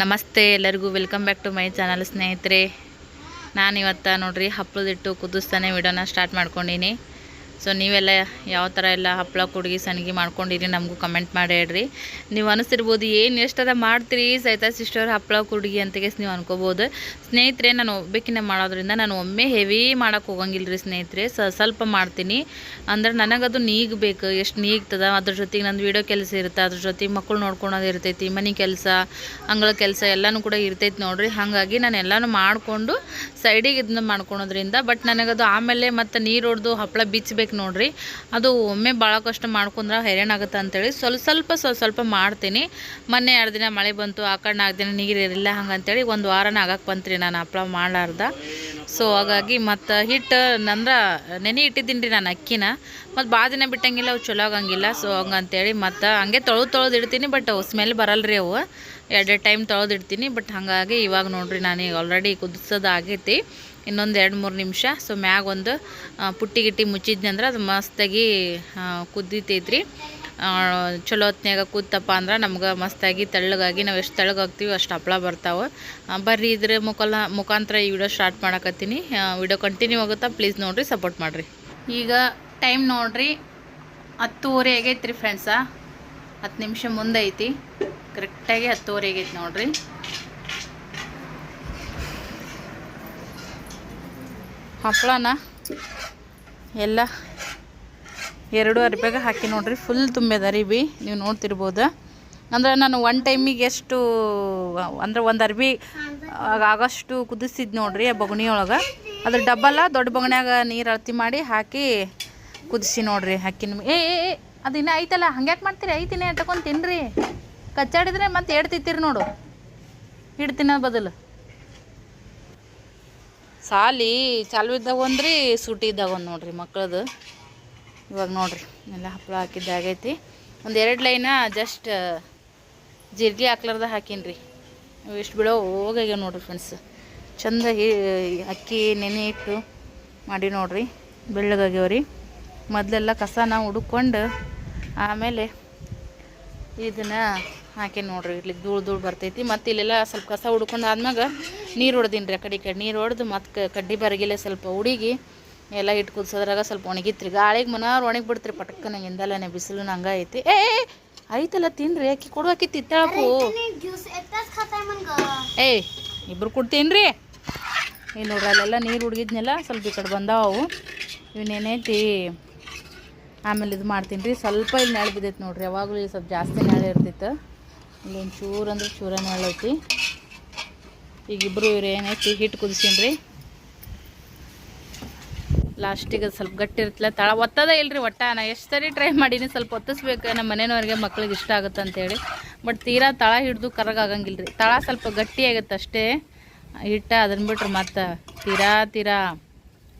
ನಮಸ್ತೆ, ಎಲ್ಲರಿಗೂ welcome back to my channel ಸ್ನೇಹಿತರೆ. ನಾನು ಇವತ್ತು ನೋಡ್ರಿ ಹಪ್ಪಳದಿಟ್ಟು ಕುದಿಸ್ತಾನೆ ವಿಡಿಯೋನ ಸ್ಟಾರ್ಟ್ ಮಾಡ್ಕೊಂಡೀನಿ. ಸೊ ನೀವೆಲ್ಲ ಯಾವ ಥರ ಎಲ್ಲ ಹಪ್ಪಳ ಕುಡ್ಗಿ, ಸಣ್ಗಿ ಮಾಡ್ಕೊಂಡಿರಿ ನಮಗೂ ಕಮೆಂಟ್ ಮಾಡಿ ಹೇಳ್ರಿ. ನೀವು ಅನಿಸಿರ್ಬೋದು ಏನು ಎಷ್ಟದ ಮಾಡ್ತೀರಿ? ಸೈತಾ ಸಿಸ್ಟರ್ ಹಪ್ಪಳ ಕುಡ್ಗಿ ಕೇಸ್ ನೀವು ಅನ್ಕೋಬೋದು. ಸ್ನೇಹಿತರೆ, ನಾನು ಒಬ್ಬಕ್ಕಿನ ಮಾಡೋದ್ರಿಂದ ನಾನು ಒಮ್ಮೆ ಹೆವಿ ಮಾಡೋಕೆ ಹೋಗಂಗಿಲ್ಲ ರೀ ಸ್ನೇಹಿತರೆ. ಸ, ಸ್ವಲ್ಪ ಮಾಡ್ತೀನಿ. ಅಂದ್ರೆ ನನಗದು ನೀಗಬೇಕು ಎಷ್ಟು ನೀಗ್ತದ? ಅದ್ರ ಜೊತೆಗೆ ನಂದು ವೀಡಿಯೋ ಕೆಲಸ ಇರುತ್ತೆ. ಅದ್ರ ಜೊತೆಗೆ ಮಕ್ಕಳು ನೋಡ್ಕೊಳೋದು ಇರ್ತೈತಿ. ಮನೆ ಕೆಲಸ, ಅಂಗಳ ಕೆಲಸ ಎಲ್ಲನೂ ಕೂಡ ಇರ್ತೈತಿ ನೋಡ್ರಿ. ಹಾಗಾಗಿ ನಾನು ಎಲ್ಲನೂ ಮಾಡಿಕೊಂಡು ಸೈಡಿಗೆ ಇದನ್ನ ಮಾಡ್ಕೊಳೋದ್ರಿಂದ ಬಟ್ ನನಗದು ಆಮೇಲೆ ಮತ್ತು ನೀರು ಹೊಡೆದು ಹಪ್ಪಳ ಬಿಚ್ಚಬೇಕು ನೋಡ್ರಿ. ಅದು ಒಮ್ಮೆ ಭಾಳ ಕಷ್ಟ ಮಾಡ್ಕೊಂಡ್ರೆ ಹೈರಾಣ ಆಗುತ್ತೆ ಅಂತೇಳಿ ಸ್ವಲ್ಪ ಸ್ವಲ್ಪ ಸ್ವಲ್ಪ ಸ್ವಲ್ಪ ಮಾಡ್ತೀನಿ. ಮೊನ್ನೆ ಎರಡು ದಿನ ಮಳೆ ಬಂತು, ಆ ಕಡೆ ನಾಲ್ಕು ದಿನ ನೀರು ಇರಲಿಲ್ಲ ಹಂಗಂತೇಳಿ ಒಂದು ವಾರನ ಆಗಕ್ಕೆ ಬಂತ್ರಿ ನಾನು ಹಪ್ಪಳ ಮಾಡಲಾರ್ದ. ಸೊ ಹಾಗಾಗಿ ಮತ್ತು ಹಿಟ್ಟು ನಂದ್ರ ನೆನೆ ಇಟ್ಟಿದ್ದೀನಿ ರೀ ನಾನು ಅಕ್ಕಿನ. ಮತ್ತು ಭಾಳ ದಿನ ಬಿಟ್ಟಂಗಿಲ್ಲ, ಅವು ಚಲೋ ಆಗಂಗಿಲ್ಲ. ಸೊ ಹಂಗಂತೇಳಿ ಮತ್ತು ಹಂಗೆ ತೊಳೆದು ತೊಳೆದು ಇಡ್ತೀನಿ ಬಟ್ ಅವು ಸ್ಮೆಲ್ ಬರಲ್ರಿ ಅವು. ಎರಡೆರಡು ಟೈಮ್ ತೊಳೆದು ಇಡ್ತೀನಿ ಬಟ್ ಹಾಗಾಗಿ ಇವಾಗ ನೋಡಿರಿ ನಾನು ಈಗ ಆಲ್ರೆಡಿ ಕುದಿಸೋದು ಆಗೈತಿ. ಇನ್ನೊಂದು ಎರಡು ಮೂರು ನಿಮಿಷ. ಸೊ ಮ್ಯಾಗ ಒಂದು ಪುಟ್ಟಿ ಗಿಟ್ಟಿ ಮುಚ್ಚಿದ್ನಿ ಅಂದ್ರೆ ಅದು ಮಸ್ತಾಗಿ ಕುದ್ದಿತೈತ್ರಿ. ಚಲೋ ಹೊತ್ನ್ಯಾಗ ಕೂತಪ್ಪ ಅಂದ್ರೆ ನಮ್ಗೆ ಮಸ್ತಾಗಿ ತೆಳ್ಳಗಾಗಿ ನಾವು ಎಷ್ಟು ತೆಳ್ಳಗಾಗ್ತೀವಿ ಅಷ್ಟು ಹಪ್ಪಳ ಬರ್ತಾವೆ. ಬರ್ರಿ ಇದ್ರ ಮುಖಲ, ಮುಖಾಂತರ ಈ ವಿಡಿಯೋ ಸ್ಟಾರ್ಟ್ ಮಾಡಕತ್ತೀನಿ. ವಿಡಿಯೋ ಕಂಟಿನ್ಯೂ ಆಗುತ್ತಾ ಪ್ಲೀಸ್ ನೋಡಿರಿ ಸಪೋರ್ಟ್ ಮಾಡಿರಿ. ಈಗ ಟೈಮ್ ನೋಡಿರಿ, ಹತ್ತುವರೆ ಆಗೈತ್ರಿ ಫ್ರೆಂಡ್ಸ ಹತ್ತು ನಿಮಿಷ ಮುಂದೆ ಐತಿ. ಕರೆಕ್ಟಾಗಿ ಹತ್ತುವರೆ ಆಗೈತಿ ನೋಡ್ರಿ. ಹಪ್ಪಳನ ಎಲ್ಲ ಎರಡು ಅರಿಬೆಗೆ ಹಾಕಿ ನೋಡ್ರಿ. ಫುಲ್ ತುಂಬಿದೆ ಅರಿಬಿ ನೀವು ನೋಡ್ತಿರ್ಬೋದು. ಅಂದ್ರೆ ನಾನು ಒನ್ ಟೈಮಿಗೆ ಎಷ್ಟು, ಅಂದ್ರೆ ಒಂದು ಅರ್ಬಿ ಆಗಷ್ಟು ಕುದಿಸಿದ್ ನೋಡ್ರಿ ಆ ಒಳಗೆ ಅದ್ರ ಡಬ್ಬಲ್ಲ ದೊಡ್ಡ ಬೊಗಣ್ಯಾಗ ನೀರು ಅಳತಿ ಮಾಡಿ ಹಾಕಿ ಕುದಿಸಿ ನೋಡ್ರಿ ಹಾಕಿ ನಿಮ್ಗೆ. ಏ ಏ ಇನ್ನೂ ಐತಲ್ಲ, ಹಂಗ್ಯಾಕೆ ಮಾಡ್ತೀರಿ? ಐತಿನೇ ತಗೊಂಡು ತಿನ್ರಿ? ಕಚ್ಚಾಡಿದ್ರೆ ಮತ್ತೆ ಹೇಳ್ತಿತ್ತೀರಿ ನೋಡು. ಹಿಡ್ತಿನ ಬದಲು. ಸಾಲಿ ಚಾಲು ಇದ್ದಾಗ ಒಂದ್ರಿ ಸೂಟಿ ಇದ್ದಾಗ ಒಂದು ನೋಡ್ರಿ ಮಕ್ಕಳದು ಇವಾಗ ನೋಡ್ರಿ, ಎಲ್ಲ ಹಪ್ಪಳ ಹಾಕಿದ್ದಾಗೈತಿ ಒಂದು ಎರಡು ಲೈನ ಜಸ್ಟ್ ಜೀರಿಗೆ ಹಾಕ್ಲಾರ್ದ ಹಾಕೀನಿ ರೀ ಇಷ್ಟು ಬಿಡೋ ಹೋಗಾಗ್ಯಾವ ನೋಡ್ರಿ ಫ್ರೆಂಡ್ಸ್ ಚಂದ ಅಕ್ಕಿ, ನೆನೆ ಇಟ್ಟು ಮಾಡಿ ನೋಡ್ರಿ ಬೆಳ್ಳಗಾಗ್ಯಾವ್ರಿ ಮೊದಲೆಲ್ಲ ಕಸನ ಹುಡುಕೊಂಡು ಆಮೇಲೆ ಇದನ್ನ ಹಾಕಿ ನೋಡ್ರಿ ಇಲ್ಲಿ ಧೂಳು ಧೂಳು ಬರ್ತೈತಿ. ಮತ್ತು ಇಲ್ಲೆಲ್ಲ ಸ್ವಲ್ಪ ಕಸ ಹುಡ್ಕೊಂಡು ಆದ್ಮ್ಯಾಗ ನೀರು ಹೊಡ್ದೀನಿ ರೀ ಆ ಕಡೆ ಈ ಕಡೆ. ನೀರು ಹೊಡೆದು ಮತ್ತು ಕಡ್ಡಿ ಬರಗಿಲ್ಲ ಸ್ವಲ್ಪ ಹುಡುಗಿ ಎಲ್ಲ ಇಟ್ಟು ಕುದಿಸೋದ್ರಾಗ ಸ್ವಲ್ಪ ಒಣಗಿತ್ರಿ. ಗಾಳಿಗೆ ಮನಾರು ಒಣಗಿ ಬಿಡ್ತ್ರಿ ಪಟಕ್ಕ ನಂಗೆ ಹಿಂದಲ್ಲೇ ಬಿಸಿಲು ನಂಗೆ ಐತಿ. ಏ ಐತಲ್ಲ ತಿನ್ರಿ ಅಕ್ಕಿ ಕೊಡುವಾಕಿ ತಿತ್ತಾಳಕು ಏಯ್ ಇಬ್ರು ಕೊಡ್ತೀನಿ ಏ, ನೋಡ್ರಿ, ಅಲ್ಲೆಲ್ಲ ನೀರು ಹುಡುಗಿದ್ನೆಲ್ಲ ಸ್ವಲ್ಪ ಈ ಕಡೆ ಬಂದಾವು. ಅವು ಇವನೇನೈತಿ ಆಮೇಲೆ ಇದು ಮಾಡ್ತೀನಿ ರೀ. ಸ್ವಲ್ಪ ಇಲ್ಲಿ ನೆಳೆ ಬಿದ್ದೈತೆ ನೋಡ್ರಿ. ಯಾವಾಗಲೂ ಸ್ವಲ್ಪ ಜಾಸ್ತಿ ನೆಳೆ ಇರ್ತಿತ್ತು. ಇಲ್ಲಿ ಒಂದು ಚೂರು ಅಂದ್ರೆ ಚೂರ ಈಗ ಇಬ್ಬರು ಇವ್ರು ಏನೈತಿ ಹಿಟ್ಟು ಕುದಿಸೀನ್ರಿ ಲಾಸ್ಟಿಗೆ ಸ್ವಲ್ಪ ಗಟ್ಟಿ ಇರ್ತಲ್ಲ ತಳ ಒತ್ತದ ಇಲ್ರಿ ಒಟ್ಟ. ನಾ ಎಷ್ಟು ಸರಿ ಟ್ರೈ ಮಾಡೀನಿ, ಸ್ವಲ್ಪ ಒತ್ತಿಸ್ಬೇಕು. ನಮ್ಮ ಮನೆಯವ್ರಿಗೆ ಮಕ್ಳಿಗೆ ಇಷ್ಟ ಆಗುತ್ತೆ ಅಂತೇಳಿ ಬಟ್ ತೀರಾ ತಳ ಹಿಡಿದು ಕರಗಾಗಂಗಿಲ್ಲ ರೀ ತಳ ಸ್ವಲ್ಪ ಗಟ್ಟಿ ಆಗುತ್ತೆ ಅಷ್ಟೇ. ಹಿಟ್ಟ ಅದನ್ನು ಬಿಟ್ರೆ ಮತ್ತೆ ತೀರಾ ತೀರಾ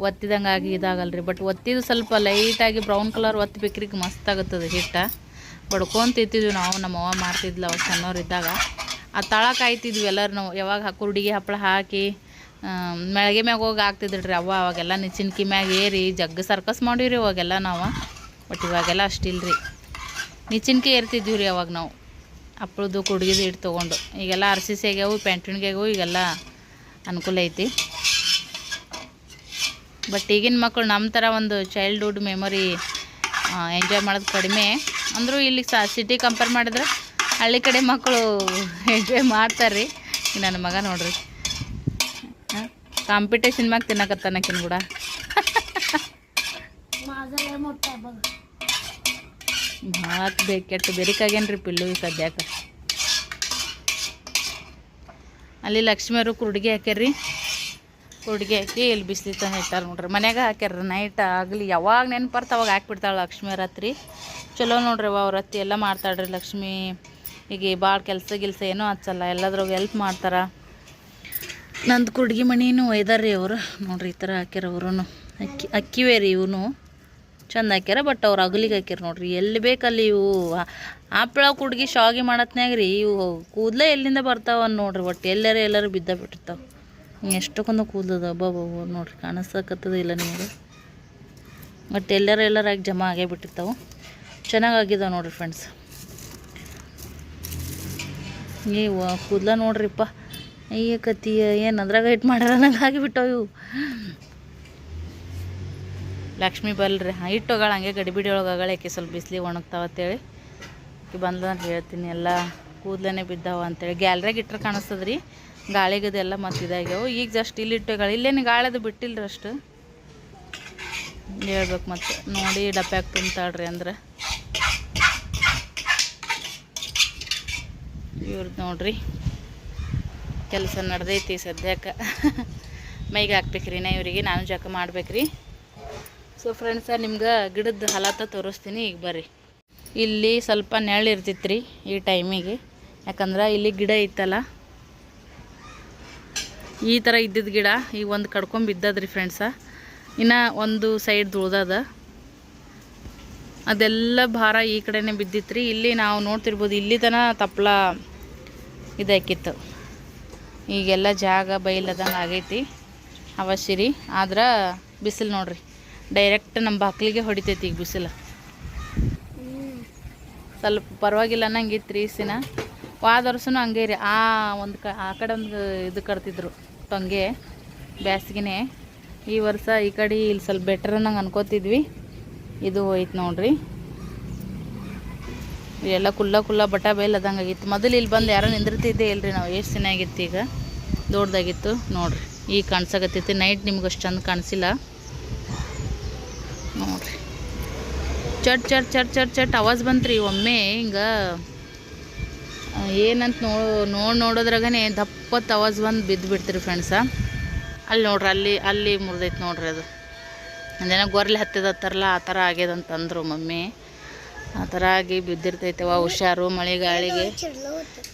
ಒತ್ತಿದಂಗೆ ಆಗಿ ಇದಾಗಲ್ಲ ರೀ ಬಟ್ ಒತ್ತಿದ್ದು ಸ್ವಲ್ಪ ಲೈಟಾಗಿ ಬ್ರೌನ್ ಕಲರ್ ಒತ್ತಬೇಕ್ರಿ ಮಸ್ತ್ ಆಗುತ್ತದೆ ಹಿಟ್ಟ. ಬಡ್ಕೊಂಡ್ ತಿಂತಿದ್ವಿ ನಾವು, ನಮ್ಮ ಅವ್ವ ಮಾಡ್ತಿದ್ಲ ಅವಾಗ ಸಣ್ಣವರಿದ್ದಾಗ ಆ ತಳ ಕಾಯ್ತಿದ್ವಿ ಎಲ್ಲರೂ ನಾವು ಯಾವಾಗ ಕುರುಡಿಗೆ ಹಪ್ಪಳ ಹಾಕಿ ಮೆಳಗೆ ಮ್ಯಾಗ ಹೋಗಿ ಹಾಕ್ತಿದ್ರಿ ಅವ್ವ. ಅವಾಗೆಲ್ಲ ನಿಚಿನ್ಕಿ ಮ್ಯಾಗ ಏರಿ ಜಗ್ಗ ಸರ್ಕಸ್ ಮಾಡೀವ್ರಿ ಅವಾಗೆಲ್ಲ ನಾವು. ಬಟ್ ಇವಾಗೆಲ್ಲ ಅಷ್ಟಿಲ್ರಿ. ನಿಚಿನ್ಕಿ ಏರ್ತಿದ್ವಿ ರೀ ಅವಾಗ ನಾವು. ಹಪ್ಪಳದ್ದು ಕುಡ್ಗಿದು ಹಿಟ್ಟು ತೊಗೊಂಡು. ಈಗೆಲ್ಲ ಆರ್ ಸಿ ಸಿಗ್ಯಾವು ಆಗ್ಯಾವು ಪ್ಯಾಂಟಿನ್ಗೆ ಆಗ್ಯಾವು ಈಗೆಲ್ಲ ಅನುಕೂಲ ಐತಿ. ಬಟ್ ಈಗಿನ ಮಕ್ಕಳು ನಮ್ಮ ಥರ ಒಂದು ಚೈಲ್ಡ್ಹುಡ್ ಮೆಮೊರಿ ಎಂಜಾಯ್ ಮಾಡೋದು ಕಡಿಮೆ. ಅಂದರೂ ಇಲ್ಲಿ ಸಾ ಸಿಟಿ ಕಂಪೇರ್ ಮಾಡಿದ್ರೆ ಹಳ್ಳಿ ಕಡೆ ಮಕ್ಕಳು ಎಂಜಾಯ್ ಮಾಡ್ತಾರೆ ರೀ ನನ್ನ ಮಗ ನೋಡ್ರಿ. ಕಾಂಪಿಟೇಷನ್ ಮ್ಯಾಗ ತಿನ್ನಕತ್ತಾನಕಿನ ಕೂಡ ಭಾಳ ಬೇಕೆಟ್ಟು ಬೆರಿಕಾಗೇನ್ರಿ ಪಿಲ್ಲು ಸದ್ಯಾಕ. ಅಲ್ಲಿ ಲಕ್ಷ್ಮಿಯವರು ಕುರುಡಿಗೆ ಹಾಕ್ಯಾರ್ರಿ. ಕುರುಡಿಗೆ ಹಾಕಿ ಇಲ್ಲಿ ಬಿಸಿಲು ತಂದು ಇಟ್ಟಾರ ನೋಡ್ರಿ. ಮನ್ಯಾಗ ಹಾಕ್ಯಾರ ನೈಟ್ ಆಗಲಿ ಯಾವಾಗ ನೆನ್ಪರ್ತ ಅವಾಗ ಹಾಕ್ಬಿಡ್ತಾಳೆ ಲಕ್ಷ್ಮಿ ರಾತ್ರಿ. ಚಲೋ ನೋಡ್ರಿ ಅವ ಅವ್ರ ಅತ್ತಿ ಎಲ್ಲ ಮಾಡ್ತಾಳ್ರಿ ಲಕ್ಷ್ಮಿ. ಈಗ ಭಾಳ ಕೆಲಸ ಗಿಲ್ಸ ಏನೂ ಹಚ್ಚಲ್ಲ. ಎಲ್ಲದ್ರಾಗ ಹೆಲ್ಪ್ ಮಾಡ್ತಾರ. ನಂದು ಕುಡ್ಗಿ ಮಣಿನೂ ಒಯ್ದಾರ್ರಿ ಅವರು. ನೋಡ್ರಿ ಈ ಥರ ಹಾಕ್ಯಾರ ಅವರು ಅಕ್ಕಿ, ಅಕ್ಕಿವೇ ರೀ ಇವನು. ಚಂದ ಹಾಕ್ಯಾರ ಬಟ್ ಅವ್ರು ಅಗಲಿಗೆ ಹಾಕ್ಯಾರ ನೋಡ್ರಿ. ಎಲ್ಲಿ ಬೇಕಲ್ಲಿ ಇವು ಆಪ್ಳ ಕುಡ್ಗಿ ಶಾವಿಗೆ ಮಾಡತ್ನ್ಯಾಗ ರೀ ಇವು ಕೂದಲೇ ಎಲ್ಲಿಂದ ಬರ್ತಾವ ನೋಡ್ರಿ ಒಟ್ಟು ಎಲ್ಲರೂ ಎಲ್ಲರೂ ಬಿದ್ದ ಬಿಟ್ಟಿರ್ತಾವ. ಎಷ್ಟಕ್ಕೊಂದು ಕೂದಲದ ಅಬ್ಬಬ್ಬ ನೋಡ್ರಿ, ಕಾಣಿಸಕತ್ತದ ಇಲ್ಲ ನಿಮಗೆ? ಬಟ್ ಎಲ್ಲರ ಎಲ್ಲರಾಗಿ ಜಮಾ ಆಗೇ ಬಿಟ್ಟಿರ್ತಾವೆ ಚೆನ್ನಾಗಾಗಿದ್ದಾವೆ ನೋಡಿರಿ ಫ್ರೆಂಡ್ಸ್ ನೀವು ಕೂದಲ ನೋಡ್ರಿಪ್ಪ. ಅಯ್ಯ ಕತಿ ಏನು ಅದ್ರಾಗ ಇಟ್ಟು ಮಾಡ್ಯಾರ ನಂಗೆ ಆಗಿಬಿಟ್ಟವು ಇವು. ಲಕ್ಷ್ಮಿ ಬಲ್ರಿ ಹೋಗಾಳ ಹಂಗೆ ಗಡಿಬಿಡಿ ಒಳಗೆ ಆಕೆ ಸ್ವಲ್ಪ ಒಣಗ್ತಾವ ಅಂತೇಳಿ. ಆಕೆ ಬಂದ ಅಂತ ಹೇಳ್ತೀನಿ, ಎಲ್ಲ ಕೂದಲೇ ಬಿದ್ದಾವ ಅಂತೇಳಿ. ಗ್ಯಾಲ್ರಿಯಾಗ ಇಟ್ಟರೆ ಕಾಣಿಸ್ತದ ರೀ ಗಾಳಿಗದೆಲ್ಲ ಮತ್ತೆ ಇದಾಗ್ಯಾವ. ಈಗ ಜಸ್ಟ್ ಇಟ್ಟೋಗಳ. ಇಲ್ಲೇನು ಗಾಳಿದು ಬಿಟ್ಟಿಲ್ರಿ ಅಷ್ಟು. ಹೇಳ್ಬೇಕು ಮತ್ತೆ. ನೋಡಿ ಡಬ್ಬ್ಯಾಗ ತುಂಬ್ತಾಳ್ರಿ ಅಂದ್ರೆ. ಇವ್ರದ್ದು ನೋಡ್ರಿ. ಕೆಲಸ ನಡೆದೈತಿ ಸದ್ಯಕ್ಕೆ. ಮೈಗೆ ಹಾಕ್ಬೇಕ್ರಿ ನಾ ಇವರಿಗೆ, ನಾನು ಜಕ ಮಾಡ್ಬೇಕ್ರಿ. ಸೊ ಫ್ರೆಂಡ್ಸ ನಿಮ್ಗೆ ಗಿಡದ ಹಲಾತ ತೋರಿಸ್ತೀನಿ. ಈಗ ಬರ್ರಿ. ಇಲ್ಲಿ ಸ್ವಲ್ಪ ನೆರಳು ಇರ್ತಿತ್ತು ರೀ ಈ ಟೈಮಿಗೆ ಯಾಕಂದ್ರೆ ಇಲ್ಲಿ ಗಿಡ ಇತ್ತಲ್ಲ ಈ ಥರ ಇದ್ದಿದ್ದ ಗಿಡ ಈಗ ಒಂದು ಕಡ್ಕೊಂಬಿದ್ದದ್ರಿ ಫ್ರೆಂಡ್ಸ ಇನ್ನು ಒಂದು ಸೈಡ್ ಉಳ್ದದ. ಅದೆಲ್ಲ ಭಾರ ಈ ಕಡೆನೇ ಬಿದ್ದಿತ್ತು ಇಲ್ಲಿ ನಾವು ನೋಡ್ತಿರ್ಬೋದು, ಇಲ್ಲಿ ತನ ತಪ್ಪಲ ಇದಾಕಿತ್ತು ಈಗೆಲ್ಲ ಜಾಗ ಬೈಲದಂಗೆ ಆಗೈತಿ. ಅವಶ್ಯರಿ. ಆದ್ರೆ ಬಿಸಿಲು ನೋಡ್ರಿ. ಡೈರೆಕ್ಟ್ ನಮ್ಮ ಬಾಕ್ಲಿಗೆ ಹೊಡಿತೈತಿ ಈಗ ಬಿಸಿಲು. ಸ್ವಲ್ಪ ಪರವಾಗಿಲ್ಲ ಅನ್ನಂಗಿತ್ತು ರೀ ಸಿನ. ವಾದ ಹಂಗೆ ರೀ. ಆ ಒಂದು ಕ ಆ ಕಡೆ ಒಂದು ಇದು ಕಟ್ತಿದ್ರು. ಟೊಂಗೆ ಬ್ಯಾಸ್ಗಿನೇ. ಈ ವರ್ಷ ಈ ಕಡೆ ಇಲ್ಲಿ ಸ್ವಲ್ಪ ಬೆಟರ್ ಅನ್ನಂಗೆ ಅನ್ಕೋತಿದ್ವಿ. ಇದು ಹೋಯ್ತು ನೋಡ್ರಿ. ಎಲ್ಲ ಕುಲ್ಲ ಕುಲ್ಲ ಬಟ್ಟ ಆಗಿತ್ತು. ಮೊದಲು ಇಲ್ಲಿ ಬಂದು ಯಾರೋ ನಿಂದಿರ್ತಿದ್ದೆ ಇಲ್ರಿ ನಾವು. ಎಷ್ಟು ಚೆನ್ನಾಗಿತ್ತು ಈಗ? ದೊಡ್ಡದಾಗಿತ್ತು ನೋಡ್ರಿ. ಈಗ ಕಾಣಿಸಕತ್ತೈತಿ ನೈಟ್ ನಿಮ್ಗೆ ಅಷ್ಟು ಚಂದ ಕಾಣಿಸಿಲ್ಲ. ನೋಡ್ರಿ. ಚಟ್ ಚಟ್ ಚಟ್ ಚಟ್ ಚಟ್, ಅವಾಜ್ ಬಂತ್ರಿ. ಒಮ್ಮೆ ಹಿಂಗೆ ಏನಂತ ನೋ ನೋಡಿ ನೋಡೋದ್ರಾಗೇ ದಪ್ಪತ್ತು ಅವಾಜ್ ಬಂದು ಬಿದ್ದು ಬಿಡ್ತೀರಿ ಫ್ರೆಂಡ್ಸ ಅಲ್ಲಿ ನೋಡ್ರಿ, ಅಲ್ಲಿ ಅಲ್ಲಿ ಮುರಿದೈತೆ ನೋಡ್ರಿ ಅದು. ಜನ ಗೊರ್ಲೆ ಹತ್ತಿದತ್ತಾರಲ್ಲ ಆ ಥರ ಆಗ್ಯದಂತ ಅಂದರು ಮಮ್ಮಿ. ಆ ಥರ ಆಗಿ ವಾ ಹುಷಾರು, ಮಳೆಗಾಳಿಗೆ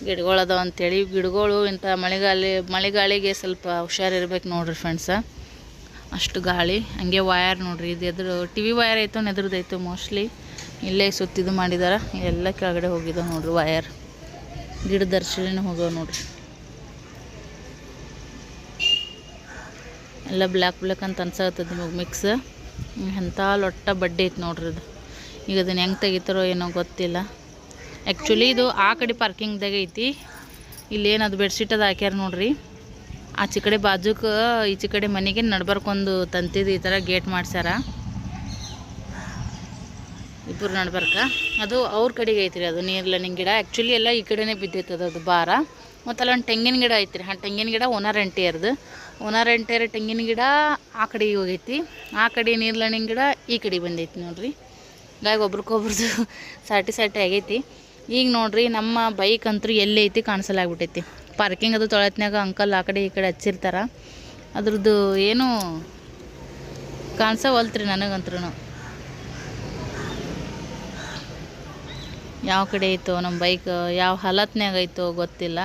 ಗಿಡಗಳು ಅದಾವ ಅಂತೇಳಿ. ಗಿಡಗಳು ಇಂಥ ಮಳೆಗಾಲಿ, ಮಳೆಗಾಳಿಗೆ ಸ್ವಲ್ಪ ಹುಷಾರಿರ್ಬೇಕು ನೋಡ್ರಿ ಫ್ರೆಂಡ್ಸ ಅಷ್ಟು ಗಾಳಿ. ಹಂಗೆ ವಯರ್ ನೋಡ್ರಿ, ಇದು ಎದುರು ಟಿ ವಿ ವಯರ್ ಐತೋ ಎದುರ್ದೈತು ಮೋಸ್ಟ್ಲಿ ಇಲ್ಲೇ ಸುತ್ತಿದ್ದು ಮಾಡಿದಾರ. ಎಲ್ಲ ಕೆಳಗಡೆ ಹೋಗಿದಾವ ನೋಡ್ರಿ ವಯರ್ ಗಿಡದ ದರ್ಶನ ಹೋಗವ ನೋಡ್ರಿ. ಎಲ್ಲ ಬ್ಲ್ಯಾಕ್ ಬ್ಲ್ಯಾಕ್ ಅಂತ ಅನ್ಸತ್ತದ ನಿಮಗೆ ಮಿಕ್ಸ್ ಎಂಥ ಲೊಟ್ಟ ಬಡ್ಡಿ ಐತೆ ನೋಡ್ರಿ ಇದು. ಈಗ ಅದನ್ನು ಹೆಂಗೆ ತೆಗಿತಾರೋ ಏನೋ ಗೊತ್ತಿಲ್ಲ. ಆ್ಯಕ್ಚುಲಿ ಇದು ಆ ಕಡೆ ಪಾರ್ಕಿಂಗ್ದಾಗ ಐತಿ. ಇಲ್ಲೇನದು ಬೆಡ್ಶೀಟ್ ಅದು ಹಾಕ್ಯಾರ ನೋಡ್ರಿ. ಆಚೆ ಕಡೆ ಬಾಜುಕ ಈಚೆ ಕಡೆ ಮನೆಗೆ ನಡ್ಬರ್ಕೊಂದು ತಂತಿದ್ದು ಈ ಥರ ಗೇಟ್ ಮಾಡ್ಸ್ಯಾರ. ಇಬ್ಬರು ನಡ್ಬರ್ಕ? ಅದು ಅವ್ರ ಕಡೆಗೆ ಐತ್ರಿ, ಅದು ನೀರ್ಲನಿಂಗ್ ಗಿಡ. ಆ್ಯಕ್ಚುಲಿ ಎಲ್ಲ ಈ ಕಡೆನೇ ಬಿದ್ದೈತದ ಅದು ಭಾರ. ಮತ್ತು ಅಲ್ಲೊಂದು ತೆಂಗಿನ ಗಿಡ ಐತ್ರಿ. ಆ ತೆಂಗಿನ ಗಿಡ ಓನರ್ ಎಂಟಿಯರ್ದು ಎಂಟಿಯರ್ ತೆಂಗಿನ ಗಿಡ ಆ ಕಡೆಗೆ ಹೋಗೈತಿ. ಆ ಕಡೆ ನೀರ್ಲನಿಂಗ್ ಗಿಡ ಈ ಕಡೆ ಬಂದೈತಿ ನೋಡ್ರಿ. ಹಾಗಾಗಿ ಒಬ್ರಿಗೊಬ್ರದ್ದು ಸಾಟಿ ಸಾಟಿ ಆಗೈತಿ. ಈಗ ನೋಡ್ರಿ ನಮ್ಮ ಬೈಕ್ ಅಂತೂ ಎಲ್ಲಿ ಐತಿ ಕಾಣಿಸಲಾಗ್ಬಿಟ್ಟೈತಿ. ಪಾರ್ಕಿಂಗ್ ಅದು ತೊಳೆತ್ನಾಗ ಅಂಕಲ್ ಆ ಕಡೆ ಈ ಕಡೆ ಹಚ್ಚಿರ್ತಾರ. ಅದ್ರದ್ದು ಏನು ಕಾಣಿಸವಲ್ತ್ರಿ ನನಗಂತ್ರೂ ಯಾವ ಕಡೆ ಐತೋ ನಮ್ಮ ಬೈಕ್ ಯಾವ ಹಲತ್ನಾಗ ಐತೋ ಗೊತ್ತಿಲ್ಲ.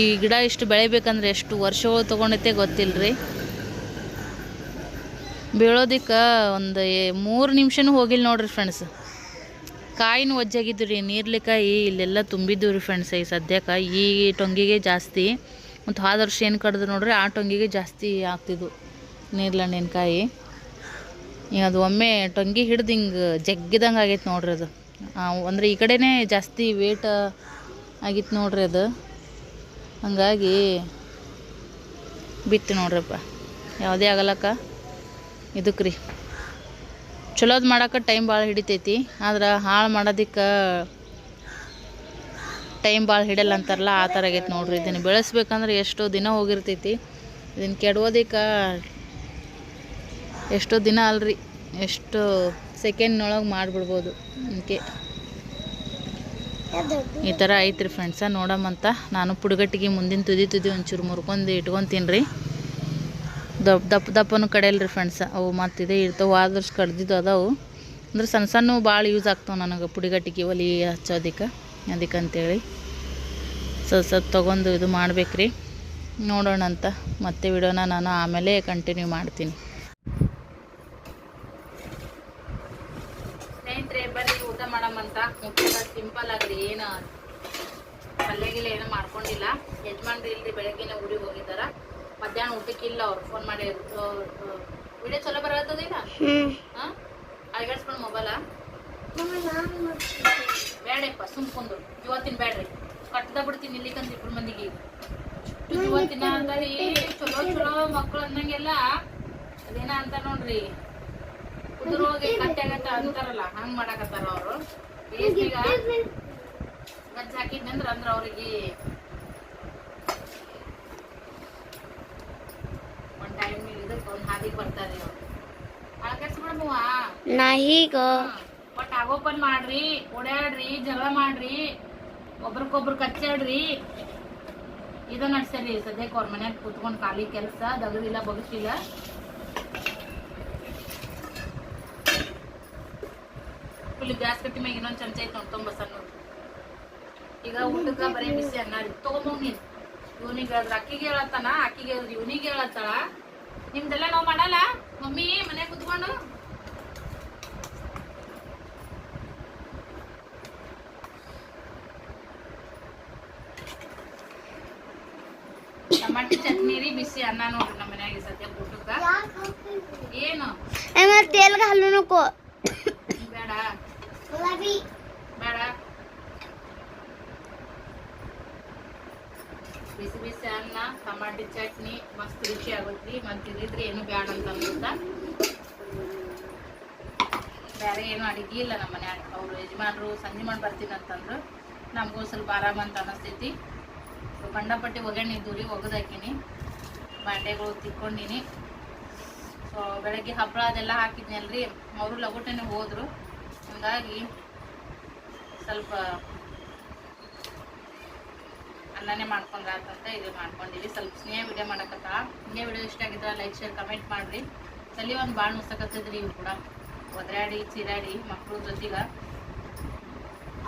ಈ ಗಿಡ ಇಷ್ಟು ಬೆಳಿಬೇಕಂದ್ರೆ ಎಷ್ಟು ವರ್ಷಗಳು ತಗೊಂಡೈತೆ ಗೊತ್ತಿಲ್ಲರಿ ಬೀಳೋದಕ್ಕೆ ಒಂದು ಮೂರು ನಿಮಿಷನೂ ಹೋಗಿಲ್ಲ ನೋಡ್ರಿ ಫ್ರೆಂಡ್ಸ್ ಕಾಯಿನೂ ಒಜ್ಜಾಗಿದ್ದು ರೀ ನೀರ್ಲಿಕಾಯಿ ಇಲ್ಲೆಲ್ಲ ತುಂಬಿದ್ದು ರೀ ಫ್ರೆಂಡ್ಸ್ ಈ ಸದ್ಯಕ್ಕೆ. ಈ ಟೊಂಗಿಗೆ ಜಾಸ್ತಿ, ಮತ್ತು ಹಾದರ್ಶ ವರ್ಷ ಏನು ಕಡಿದ್ರು ನೋಡ್ರಿ, ಆ ಟೊಂಗಿಗೆ ಜಾಸ್ತಿ ಆಗ್ತಿದ್ವು. ನೀರ್ಲಣ್ಣಿನಕಾಯಿ. ಈಗ ಅದು ಒಮ್ಮೆ ಟೊಂಗಿ ಹಿಡ್ದು ಹಿಂಗೆ ಜಗ್ಗಿದಂಗೆ ಆಗೈತೆ ನೋಡ್ರಿ ಅದು. ಅಂದರೆ ಈ ಕಡೆನೇ ಜಾಸ್ತಿ ವೇಟ್ ಆಗಿತ್ತು ನೋಡ್ರಿ ಅದು. ಹಂಗಾಗಿ ಬಿತ್ತು ನೋಡ್ರಪ್ಪ. ಯಾವುದೇ ಆಗಲ್ಲಕ್ಕ ಇದಕ್ಕೆ ರೀ ಚಲೋದು ಮಾಡಕ್ಕೆ ಟೈಮ್ ಭಾಳ ಹಿಡಿತೈತಿ. ಆದ್ರೆ ಹಾಳು ಮಾಡೋದಕ್ಕೆ ಟೈಮ್ ಭಾಳ ಹಿಡಲ್ಲ ಅಂತಾರಲ್ಲ, ಆ ಥರ ಆಗೈತೆ ನೋಡ್ರಿ. ಇದನ್ನು ಬೆಳೆಸ್ಬೇಕಂದ್ರೆ ಎಷ್ಟೋ ದಿನ ಹೋಗಿರ್ತೈತಿ. ಇದನ್ನು ಕೆಡೋದಕ್ಕೆ ಎಷ್ಟೋ ದಿನ ಅಲ್ರಿ. ಎಷ್ಟು ಸೆಕೆಂಡ್ನೊಳಗೆ ಮಾಡಿಬಿಡ್ಬೋದು ಅದಕ್ಕೆ ಈ ಥರ ಐತ್ರಿ ಫ್ರೆಂಡ್ಸ ನೋಡಮ್ಮಂತ ನಾನು ಪುಡುಗಟ್ಟಿಗೆ ಮುಂದಿನ ತುದಿ ತುದಿ ಒಂಚೂರು ಮುರ್ಕೊಂಡು ಇಟ್ಕೊತೀನಿ ರೀ ದಪ್ಪ ದಪ್ಪ, ದಪ್ಪನು ಕಡೆಯಲ್ರಿ ಫ್ರೆಂಡ್ಸ ಅವು ಮತ್ತಿದೆ, ಇರ್ತಾವೆ ಆದಷ್ಟು ಕಡ್ದಿದ್ದು ಅದಾವು. ಅಂದ್ರೆ ಸಣ್ಣ ಸಣ್ಣವು ಭಾಳ ಯೂಸ್ ಆಗ್ತಾವೆ ನನಗೆ ಪುಡಿಗಟ್ಟಿಗೆ ಒಲಿ ಹಚ್ಚೋದಕ್ಕೆ, ಅದಕ್ಕೆ ಅಂತೇಳಿ. ಸ್ವಲ್ಪ ಸ್ವಲ್ಪ ತೊಗೊಂಡು ಇದು ಮಾಡ್ಬೇಕ್ರಿ. ನೋಡೋಣ ಅಂತ. ಮತ್ತೆ ವಿಡಿಯೋನ ನಾನು ಆಮೇಲೆ ಕಂಟಿನ್ಯೂ ಮಾಡ್ತೀನಿ ಸ್ನೇಹಿತರೆ ಬರ್ರಿ ಊಟ ಮಾಡಮ್ಮಂತ ಊಟ ಸಿಂಪಲ್ ಆಗ್ರಿ ಏನು ಪಲ್ಯ ಗಿಲ್ಯ ಇಲ್ಲ. ಯಜಮಾನ್ರು ಇಲ್ರಿ ಬೆಳಗ್ಗೆನೇ ಊರಿಗೆ ಹೋಗಿದ್ದಾರ. ಮಧ್ಯಾಹ್ನ ಊಟಕ್ಕೆ ಇಲ್ಲ ಅವ್ರು. ಫೋನ್ ಮಾಡಿ ವಿಡಿಯೋ ಚಲೋ ಬರತ್ತದಿಲ್ಲ ಹಾಂ? ಅಳಗಾಡ್ಸ್ಕೊಂಡು ಮೊಬೈಲ ಬೇಡಪ್ಪ ಸುಮ್ಕೊಂಡು ಇವತ್ತಿನ ಬೇಡ್ರಿ. ಕಟ್ಟದ ಬಿಡ್ತೀನಿ ಇಲ್ಲಿಕಂತ ಇಬ್ಬರು ಮಂದಿಗೆ. ಇವತ್ತಿನ ಚಲೋ ಚಲೋ ಮಕ್ಕಳು ಅನ್ನಂಗೆಲ್ಲ ಅದೇನ ಅಂತ ನೋಡ್ರಿ. ಕುದುರೋಗಿ ಕಟ್ಟೆ ಅಂತಾರಲ್ಲ ಹಂಗ್ ಮಾಡಾಕತ್ತಾರ ಅವರು. ಬೇಸಿಗೆ ಗಜ್ಜ ಹಾಕಿದ್ನಂದ್ರ ಅಂದ್ರ ಅವ್ರಿಗೆ नाही ग ಬಟ್ ಆಗೋಪನ್ ಮಾಡ್ರಿ ಓಡಾಡ್ರಿ ಜಗಳ ಮಾಡ್ರಿ ಒಬ್ರಿಗೊಬ್ರು ಕಚ್ಚಾಡ್ರಿ ಇದ ನಡ್ಸರಿ ಸದ್ಯಕ್ಕೆ ಅವ್ರ ಮನ್ಯಾಗ ಕೂತ್ಕೊಂಡ್ ಖಾಲಿ ಕೆಲಸ ದಗದಿಲ್ಲ ಬಗಸಿಲ್ಲ ಇಲ್ಲಿ ಗ್ಯಾಸ್ ಕಟ್ಟಿ ಮ್ಯಾಗ ಇನ್ನೊಂದ್ ಚಮಚ ಐತ್ ನೋಡ್ ತೊಂಬ ಸಣ್ಣ ಈಗ ಊಟಕ್ಕ ಬರೀ ಬಿಸಿ ಅನ್ನ ರೀ ತಗೊಂಬೋಗ್ ನೀನ್ ಇವನಿಗೆ ಹೇಳಿದ್ರ ಅಕ್ಕಿಗೆ ಹೇಳತ್ತಾನ ಅಕ್ಕಿಗೆ ಹೇಳಿದ್ರ ಇವನಿಗೆ ಹೇಳತ್ತಾಳ ನಿಮ್ದೆಲ್ಲ ನಾವು ಮಾಡಲ್ಲ? ಮಮ್ಮಿ ಮನೆ ಕುತ್ಕೊಂಡು. ಟಮಾಟಿ ಚಟ್ನಿ ರೀ ಬಿಸಿ ಅನ್ನ ನೋಡ್ರಿ ನಮ್ಮ ಮನ್ಯಾಗ ಸದ್ಯ ಊಟಕ್ಕ. ಏನು? ಮತ್ತೆ ಎಲ್ಗ ಹಲ್ಲುನಕ್ಕೋ ಬೇಡ. ಅನ್ನ, ಟಮಾಟಿ ಚಟ್ನಿ, ಮಸ್ತ್ ರುಚಿ ಆಗುತ್ತೆ. ಮತ್ತೆ ಇದಿದ್ರೆ ಏನು ಬ್ಯಾಡ ಅಂತ ಅನ್ಸುತ್ತ? ಬೇರೆ ಏನು ಅಡಿಗೆ ಇಲ್ಲ ನಮ್ಮ ಮನ್ಯಾಗ. ಅವರು ಯಜಮಾನರು ಸಂಜೆ ಮಾಡಿ ಬರ್ತೀನಿ ಅಂತಂದ್ರು. ನಮಗೂ ಸ್ವಲ್ಪ ಆರಾಮ ಅಂತ ಅನಿಸ್ತೈತಿ. ಬಂಡಪಟ್ಟಿ ಒಗ್ಗರಣೆ ಇದ್ದು ರೀ ಒಗದು ಹಾಕಿನಿ. ಬಾಂಡೆಗಳು ತಿಕ್ಕೊಂಡಿನಿ. ಸೊ ಬೆಳಗ್ಗೆ ಹಪ್ಪಳ ಅದೆಲ್ಲ ಹಾಕಿದ್ನಲ್ರಿ. ಅವರು ಲಗೋಟನೆ ಹೋದರು. ಹಂಗಾಗಿ ಸ್ವಲ್ಪ ಅನ್ನನೇ ಮಾಡ್ಕೊಂಡ್ರ ಅಂತ ಇದು ಮಾಡ್ಕೊಂಡಿವಿ ಸ್ವಲ್ಪ ಸ್ನೇಹ ವಿಡಿಯೋ ಮಾಡಕತ್ತ? ಹಿಂಗೆ ವಿಡಿಯೋ ಇಷ್ಟ ಆಗಿದ್ರೆ ಲೈಕ್ ಶೇರ್ ಕಮೆಂಟ್ ಮಾಡ್ರಿ. ಸಲಿ ಒಂದು ಭಾಳ ಮುಸ್ತಕತ್ತಿದ್ರಿ ಇವು ಕೂಡ. ಒದ್ರಾಡಿ, ಚಿರಾಡಿ ಮಕ್ಳ ಜೊತೆಗೆ.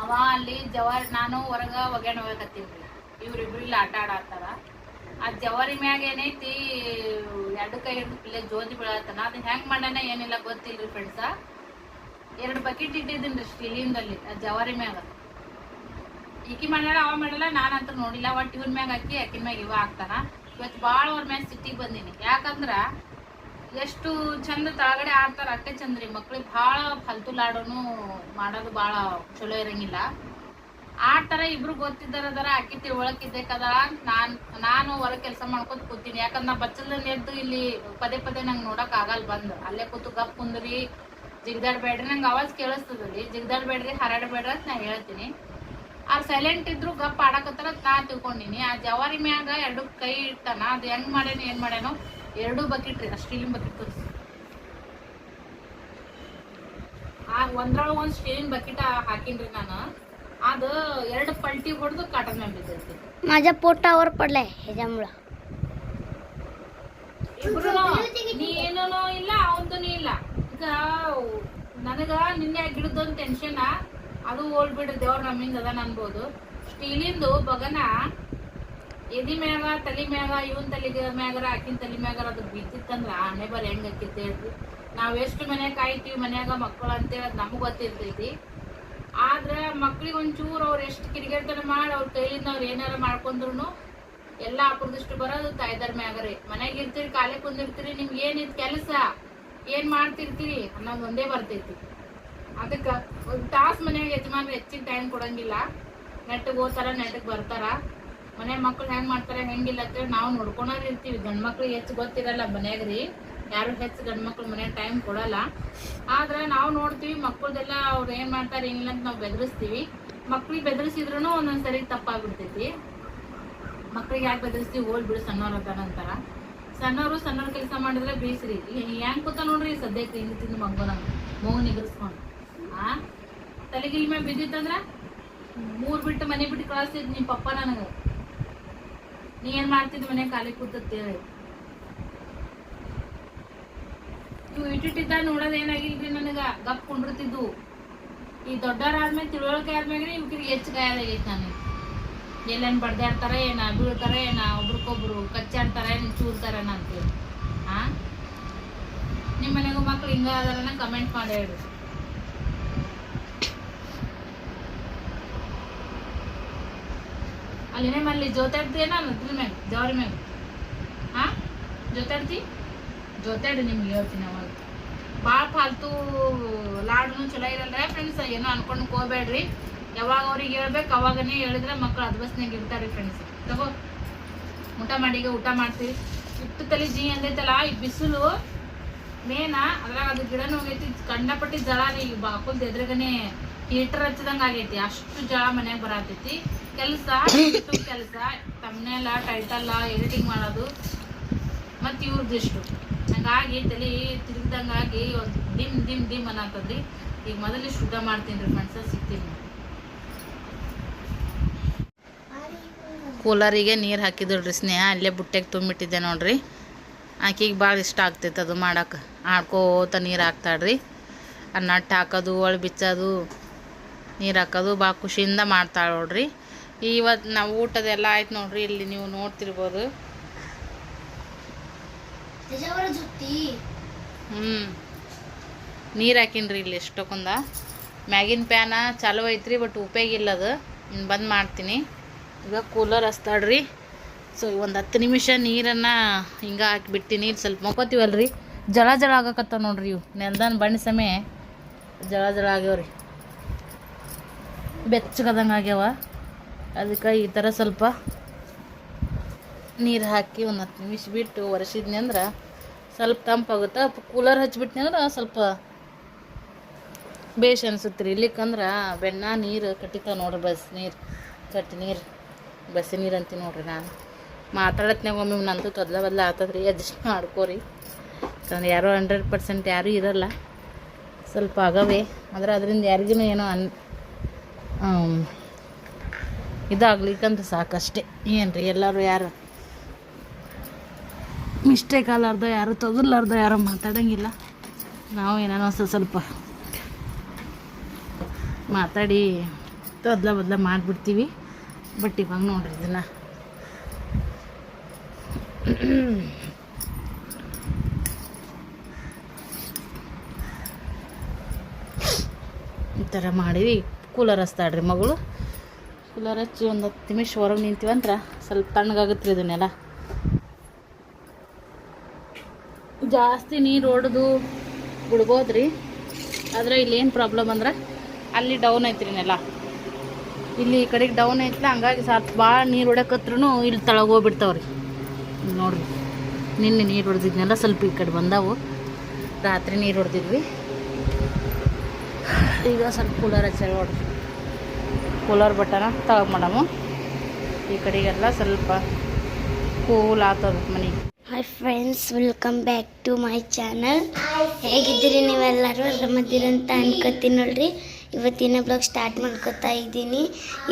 ಅವ ಅಲ್ಲಿ ಜವಾರಿ, ನಾನು ಹೊರಗೆ ಒಗ್ಯಾಣ ಹೋಗಕತ್ತೀನಿ ಇವ್ರಿಬ್ರು ಇಲ್ಲಿ ಆಟ ಆಡತ್ತಾರ ಆ ಜವಾರಿ ಮ್ಯಾಗ ಏನೈತಿ, ಎರಡು ಕೈ ಹಿಡಿದು ಪಿಲ್ಲೆ ಜೋದಿ ಬೀಳತ್ತನ ಅದು ಹೆಂಗೆ ಮಾಡ್ಯಾನ ಏನಿಲ್ಲ ಗೊತ್ತಿಲ್ರಿ ಫ್ರೆಂಡ್ಸ ಎರಡು ಬಕೆಟ್ ಇಟ್ಟಿದ್ದೀನಿ ಸ್ಟೀಲಿಂದಲ್ಲಿ ಆ ಜವಾರಿ ಮ್ಯಾಗ. ಈಕಿ ಮಾಡ್ಯಾಳ ಅವ ಮಾಡಲ್ಲ, ನಾನಂತೂ ನೋಡಿಲ್ಲ. ಒಟ್ಟು ಇವನ್ ಮ್ಯಾಗ ಹಾಕಿ ಆಕಿನ ಮ್ಯಾಗ ಇವ ಹಾಕ್ತಾನ ಇವತ್ತು ಭಾಳ ಅವ್ರ ಮ್ಯಾಗ ಸಿಟ್ಟಿಗೆ ಬಂದೀನಿ. ಯಾಕಂದ್ರೆ ಎಷ್ಟು ಚಂದ ತಳಗಡೆ ಆಡ್ತಾರ ಅಕ್ಕ ಚಂದ್ರಿ ಮಕ್ಳಿಗೆ ಭಾಳ ಫಲ್ತು ಲಾಡೋನು ಮಾಡೋದು ಭಾಳ ಚಲೋ ಇರಂಗಿಲ್ಲ. ಆಡ್ತಾರ, ಇಬ್ರು ಗೊತ್ತಿದ್ದಾರದಾರ ಅಕ್ಕಿ ತಿಳುವಳಕಿದ್ದಕ್ಕದಾರ ನಾನು ನಾನು ಹೊರಗೆ ಕೆಲಸ ಮಾಡ್ಕೊತ ಕೂತೀನಿ. ಯಾಕಂದ್ರೆ ನಾ ಬಚ್ಚಲ್ದಲ್ಲಿ ಎದ್ದು ಇಲ್ಲಿ ಪದೇ ಪದೇ ನಂಗೆ ನೋಡಕ್ ಆಗಲ್ಲ ಬಂದು. ಅಲ್ಲೇ ಕೂತು ಗಪ್ ಕುಂದ್ರಿ, ಜಿಗ್ದಾಡ್ಬೇಡ್ರಿ. ನಂಗೆ ಅವಾಜ್ ಕೇಳಿಸ್ತದ್ರಿ ಜಿಗ್ದಾಡ್ಬೇಡ್ರಿ, ಹರಾಡಬೇಡ್ರಿ ಅಂತ ನಾ ಹೇಳ್ತೀನಿ. ಅವ್ರು ಸೈಲೆಂಟ್ ಇದ್ರು ಗಪ್ ಆಡಕತ್ತಾರ ನಾ ತಿಳ್ಕೊಂಡಿನಿ ಆ ಜವಾರಿ ಮ್ಯಾಗ ಎರಡು ಕೈ ಇಟ್ಟಾನ ಅದು ಹೆಂಗ್ ಮಾಡ್ಯಾನ ಏನ್ ಮಾಡ್ಯಾನೋ ಎರಡು ಬಕೆಟ್ ರೀ ಸ್ಟೀಲಿನ ಬಕೆಟ್ ತೋರಿಸಿ ಆ ಒಂದ್ರೊಳಗೆ ಒಂದು ಸ್ಟೀಲಿನ ಬಕೆಟ್ ಹಾಕಿನ್ರಿ ನಾನು ಅದು ಎರಡು ಪಲ್ಟಿ ಹೊಡೆದು ಕಾಟನ್ ಮ್ಯಾಗ ಬಿದ್ದೈತಿ माझ्या पोटावर पडलाय ह्याच्यामुळं ಇಬ್ರು ನೀನು ಇಲ್ಲ ಅವಂದೂ ಇಲ್ಲ ಈಗ ನನಗ ನಿನ್ನೆ ಗಿಡದೊಂದು ಟೆನ್ಷನ್ ಅದು ಓಲ್ ಬಿಡ್ರಿ ದೇವ್ರ ನಮ್ಮಿಂದ ಅದ ಅನ್ಬೋದು. ಸ್ಟೀಲಿಂದು ಬಗನ ಎದಿ ಮ್ಯಾಗ, ತಲಿ ಮ್ಯಾಗ, ಇವನ್ ತಲಿ ಮ್ಯಾಗರ, ಆಕಿನ ತಲಿ ಮ್ಯಾಗರ ಅದು ಬಿದ್ದಿತ್ತಂದ್ರ ಆನೆ ಬರ ಹೆಂಗ್ ಆಕಿತ್ತು ಹೇಳ್ರಿ. ನಾವ್ ಎಷ್ಟು ಮನ್ಯಾಗ ಕಾಯ್ತೀವಿ ಮನ್ಯಾಗ ಮಕ್ಕಳು ಅಂತೇಳಿ ಅದು ನಮಗ್ ಗೊತ್ತಿರ್ತೈತಿ. ಆದ್ರೆ ಮಕ್ಳಿಗೆ ಒಂಚೂರು ಅವ್ರು ಎಷ್ಟು ಕಿರಿಗೇರ್ತನ ಮಾಡಿ, ಅವ್ರ ಕೈಲಿಂದ ಅವ್ರು ಏನಾರ ಮಾಡ್ಕೊಂಡ್ರು ಎಲ್ಲ ಅಪರದಷ್ಟು ಬರೋದು ತಾಯ್ದಾರ ಮ್ಯಾಗರಿ. ಮನ್ಯಾಗ ಇರ್ತೀರಿ, ಕಾಲೇ ಕುಂದಿರ್ತೀರಿ, ನಿಮ್ಗೆ ಏನಿದ್ ಕೆಲಸ, ಏನ್ ಮಾಡ್ತಿರ್ತೀರಿ ಅನ್ನೋದು ಒಂದೇ ಬರ್ತೈತಿ. ಅದಕ್ಕ ಒಂದು ತಾಸ್ ಮನ್ಯಾಗ ಯಜಮಾನ್ರು ಹೆಚ್ಚಿನ ಟೈಮ್ ಕೊಡಂಗಿಲ್ಲ. ನೆಟ್ಟಗೆ ಹೋಗ್ತಾರ ನೆಟ್ಟಗೆ ಬರ್ತಾರ. ಮನೆ ಮಕ್ಳು ಹೆಂಗೆ ಮಾಡ್ತಾರೆ ಹೆಂಗಿಲ್ಲ ಅಂತೇಳಿ ನಾವು ನೋಡ್ಕೊಂಡ್ ಇರ್ತೀವಿ. ಗಂಡ್ ಮಕ್ಳು ಹೆಚ್ಚು ಗೊತ್ತಿರಲ್ಲ ಮನ್ಯಾಗ ರೀ. ಯಾರು ಹೆಚ್ಚು ಗಂಡು ಮಕ್ಳು ಮನೆ ಟೈಮ್ ಕೊಡಲ್ಲ. ಆದ್ರೆ ನಾವು ನೋಡ್ತೀವಿ ಮಕ್ಕಳದೆಲ್ಲ ಅವ್ರು ಏನು ಮಾಡ್ತಾರೆ, ಏನಿಲ್ಲ ಅಂತ ನಾವು ಬೆದರಿಸ್ತೀವಿ. ಮಕ್ಳಿಗೆ ಬೆದರಿಸಿದ್ರು ಒಂದೊಂದ್ಸರಿ ತಪ್ಪಾಗ್ಬಿಡ್ತೈತಿ. ಮಕ್ಳಿಗೆ ಯಾಕೆ ಬೆದರಿಸ್ತೀವಿ? ಓಲ್ ಬಿಡು, ಸಣ್ಣವ್ರ ಹತ್ರ ನಂತರ ಸಣ್ಣವರು ಸಣ್ಣವ್ರ ಕೆಲಸ ಮಾಡಿದ್ರೆ ಬೇಸ್ರಿ. ಹೆಂಗೆ ಕೂತ ನೋಡ್ರಿ ಸದ್ಯಕ್ಕೆ ಹಿಂಗ್ ತಿಂದು ಮಗ್ಗೋನ ಮೂಗು ನಿಗರ್ಸ್ಕೊಂಡು. ಆ? ತಲೆಗಿಲ್ ಮೇಲೆ ಬಿದ್ದಿತ್ತಂದ್ರ ಮೂರ್ ಬಿಟ್ಟು ಮನೆ ಬಿಟ್ಟು ಕಳಿಸ್ತಿದ್ ನಿಮ್ ಪಪ್ಪ ನನಗ. ನೀ ಏನ್ ಮಾಡ್ತಿದ್ ಮನೆ ಖಾಲಿ ಕೂತತ್ತೇಳಿ ಇವು ಇಟ್ಟಿಟ್ಟಿದ್ದ ನೋಡೋದ್ ಏನಾಗಿಲ್ರಿ ನನಗ? ಗಪ್ ಕುಂಡಿರ್ತಿದ್ದು. ಈ ದೊಡ್ಡವರಾದ್ಮೇಲೆ ತಿಳುವಳಿಕೆ ಆದ್ಮೇಲೆ ಇವ್ಕಿಗೆ ಹೆಚ್ಚು ಗಾಯದಾಗೈತಿ ನನಗೆ. ಎಲ್ಲೇನ್ ಬಡ್ದಾಡ್ತಾರ, ಏನ ಬೀಳ್ತಾರ ಏನ ಒಬ್ರಿಗೊಬ್ರು ಕಚ್ಚಾಡ್ತಾರ, ಏನ್ ಚೂರ್ತಾರ ಅಂತೇಳಿ. ಹಾ ನಿಮ್ಮ ಮನೆಗೂ ಮಕ್ಳು ಹಿಂಗ ಅದಾರನ ಕಮೆಂಟ್ ಮಾಡಿ ಅಲ್ಲಿನೇ ಮಲ್ಲಿ ಜೋತಾಡ್ತೀಯ ನಾನು ಅದ್ರ ಮ್ಯಾಗ ಜವಾರಿ ಮ್ಯಾಗ? ಹಾ ಜೋತಾಡ್ತಿ? ಜೋತಾಡಿ ನಿಮ್ಗೆ ಹೇಳ್ತೀನಿ ಅವಾಗ. ಭಾಳ ಫಾಲ್ತು ಲಾಡ್ನು ಚಲೋ ಇರಲ್ರ ಫ್ರೆಂಡ್ಸ್ ಏನೋ ಅನ್ಕೊಂಡು ಹೋಗ್ಬೇಡ್ರಿ. ಯಾವಾಗ ಅವ್ರಿಗೆ ಹೇಳ್ಬೇಕು, ಅವಾಗನೇ ಹೇಳಿದ್ರೆ ಮಕ್ಕಳು ಅದ್ಬಸ್ನಾಗ ಇರ್ತಾರೆ ಫ್ರೆಂಡ್ಸ್ ತಗೋ. ಊಟ ಮಾಡಿ, ಈಗ ಊಟ ಮಾಡ್ತೀವಿ. ಇಟ್ಟು ತಲೆ ಜೀ ಅಂದೈತಲ್ಲ, ಈ ಬಿಸಿಲು ಮೇನಾ, ಅದ್ರಾಗ ಅದು ಗಿಡನೂ ಹೋಗೈತಿ ಕಂಡಪಟ್ಟಿ ಜಳ ರೀ ಈಗ ಬಾಕುಲ್ದ ಎದ್ರಗನೆ ಹೀಟರ್ ಹಚ್ಚದಂಗ ಆಗೈತಿ. ಅಷ್ಟು ಜಳ ಮನ್ಯಾಗ ಬರತೈತಿ. ಕೆಲಸ ಕೆಲಸ ತಮ್ಮನೆಲ್ಲ ಟೈಟಲ್ಲ ಎಡಿಟಿಂಗ್ ಮಾಡೋದು. ಮತ್ತು ಇವ್ರದ್ದಿಷ್ಟು ಹಂಗಾಗಿ ತಲೆ ತಿರುಗ್ದಂಗಾಗಿ ಒಂದು ದಿಮ್ ದಿಮ್ ದಿಮ್ ಅನ್ನತದ್ರಿ ಈಗ ಮೊದಲು ಶುದ್ಧ ಮಾಡ್ತೀನಿ ರೀ ಫ್ರೆಂಡ್ಸ ಸಿಗ್ತೀನಿ. ಕೂಲರಿಗೆ ನೀರು ಹಾಕಿದ್ರಿ ಸ್ನೇಹ. ಅಲ್ಲೇ ಬುಟ್ಟೆಗೆ ತುಂಬಿಟ್ಟಿದ್ದೆ ನೋಡ್ರಿ. ಆಕಿಗೆ ಭಾಳ ಇಷ್ಟ ಆಗ್ತೈತೆ ಅದು ಮಾಡಕ್ಕೆ ಆಡ್ಕೋತ ನೀರು ಹಾಕ್ತಾಳ್ರಿ. ಆ ನಟ್ಟು ಹಾಕೋದು ಒಳ ಬಿಚ್ಚೋದು. ನೀರು ಹಾಕೋದು ಭಾಳ ಖುಷಿಯಿಂದ ಮಾಡ್ತಾಳೆ ನೋಡ್ರಿ. ಇವತ್ತು ನಾವು ಊಟದೆಲ್ಲ ಆಯ್ತು ನೋಡ್ರಿ ಇಲ್ಲಿ ನೀವು ನೋಡ್ತಿರ್ಬೋದು. ಹ್ಞೂ ನೀರು ಹಾಕಿನ್ರಿ ಇಲ್ಲಿ ಎಷ್ಟೊಂದ ಮ್ಯಾಗಿನ ಪ್ಯಾನ ಚಾಲೋ ಐತ್ರಿ ಬಟ್ ಉಪಯೋಗಿಲ್ಲ ಅದು ಬಂದ್ ಮಾಡ್ತೀನಿ. ಈಗ ಕೂಲರ್ ಹಸ್ತಾಡ್ರಿ ಸೊ ಒಂದು ಹತ್ತು ನಿಮಿಷ ನೀರನ್ನು ಹಿಂಗೆ ಹಾಕಿಬಿಡ್ತೀನಿ ಸ್ವಲ್ಪ ಮಕ್ಕೋತೀವಲ್ರಿ. ಜಳ ಜಳ ಆಗಕತ್ತ ನೋಡ್ರಿ ಇವು. ನೆಲ್ದನ್ ಬಣ್ಣ ಸಮಯ ಜಳ ಜಳ ಆಗ್ಯಾವ್ರಿ. ಬೆಚ್ಚಗದಂಗೆ ಆಗ್ಯಾವ. ಅದಕ್ಕೆ ಈ ಥರ ಸ್ವಲ್ಪ ನೀರು ಹಾಕಿ ಒಂದು ಹತ್ತು ನಿಮಿಷ ಬಿಟ್ಟು ಒರೆಸಿದ್ನಿ ಅಂದ್ರೆ ಸ್ವಲ್ಪ ತಂಪಾಗುತ್ತೆ ಕೂಲರ್ ಹಚ್ಚಿಬಿಟ್ನಿ ಅಂದ್ರೆ ಸ್ವಲ್ಪ ಬೇಷ್ ಅನಿಸುತ್ತೆ ರೀ ಇಲ್ಲಿಕ್ಕಂದ್ರೆ ಬೆಣ್ಣ, ನೀರು ಕಟ್ಟಿತಾವೆ ನೋಡ್ರಿ ಬಸ್ ನೀರು. ಕಟ್ಟಿ ನೀರು ಬಸ್ಸಿ ನೀರು ಅಂತೀನಿ ನೋಡ್ರಿ ನಾನು. ಮಾತಾಡತ್ನಾಗ ಒಮ್ಮೆ ನಂತೂ ತೊದಲ ಬದಲ ಆಗ್ತದೆ ರೀ ಅಡ್ಜಸ್ಟ್ ಮಾಡ್ಕೋರಿ. ಯಾಕಂದ್ರೆ ಯಾರೋ ಹಂಡ್ರೆಡ್ ಪರ್ಸೆಂಟ್ ಯಾರೂ ಇರಲ್ಲ. ಸ್ವಲ್ಪ ಆಗವೇ. ಆದರೆ ಅದರಿಂದ ಯಾರಿಗೂ ಏನೋ ಅನ್ ಇದಾಗ್ಲಿಕ್ಕಂತ ಸಾಕಷ್ಟೇ. ಏನು ರೀ ಎಲ್ಲರೂ ಯಾರು? ಮಿಸ್ಟೇಕ್ ಆಗಲಾರ್ದ ಯಾರು ತೊಗಲಾರ್ದ ಯಾರು ಮಾತಾಡಂಗಿಲ್ಲ. ನಾವು ಏನೇನೋ ಸ್ವಲ್ಪ ಸ್ವಲ್ಪ ಮಾತಾಡಿ ತೊದ್ಲ ಬದ್ಲ ಮಾಡಿಬಿಡ್ತೀವಿ. ಬಟ್ ಇವಾಗ ನೋಡ್ರಿ ಇದನ್ನ. ಈ ಥರ ಮಾಡಿವಿ ಕೂಲರ್ ಹಚ್ತಾಳ್ರಿ ಮಗಳು? ಕೂಲರ್ ಹಚ್ಚಿ ಒಂದು ಹತ್ತು ನಿಮಿಷ ಹೊರಗೆ ನಿಂತೀವಂದ್ರೆ ಸ್ವಲ್ಪ ತಣ್ಣಗಾಗುತ್ತೆ ರೀ ಇದನ್ನೆಲ್ಲ. ಜಾಸ್ತಿ ನೀರು ಹೊಡೆದು ಬಿಡ್ಬೋದ್ರಿ ಆದರೆ ಏನು ಪ್ರಾಬ್ಲಮ್ ಅಂದ್ರೆ ಅಲ್ಲಿ ಡೌನ್ ಐತ್ರಿ ನೆಲ. ಇಲ್ಲಿ ಈ ಕಡೆಗೆ ಡೌನ್ ಐತ್ಲ, ಹಂಗಾಗಿ ಸ್ವಲ್ಪ ಭಾಳ ನೀರು ಹೊಡಕತ್ರೂ ಇಲ್ಲಿ ತಳಗೆ ಹೋಗ್ಬಿಡ್ತಾವ್ರಿ. ನೋಡ್ರಿ, ನಿನ್ನೆ ನೀರು ಹೊಡೆದಿದ್ನೆಲ್ಲ ಸ್ವಲ್ಪ ಈ ಕಡೆ ಬಂದಾವು. ರಾತ್ರಿ ನೀರು ಹೊಡೆದಿದ್ವಿ. ಈಗ ಸ್ವಲ್ಪ ಕೂಲರ್ ಹಚ್ಚಿ ನೋಡ್ರಿ. ಕೂಲರ್ ಬಟನ ತಗೋ ಮಾಡಮು. ಈ ಕಡೆಗೆಲ್ಲ ಸ್ವಲ್ಪ ಕೂಲ್ ಆಗ್ತದ ಮನೆಗೆ hi friends welcome back to my channel ಹೇಗಿದ್ದೀರಿ ನೀವೆಲ್ಲರೂ? ಮಧ್ಯದಂತ ಅನ್ಕೋತೀನಿ ನೋಡ್ರಿ. ಇವತ್ತಿನ ಬ್ಲಾಗ್ ಸ್ಟಾರ್ಟ್ ಮಾಡ್ಕೊತಾ ಇದ್ದೀನಿ.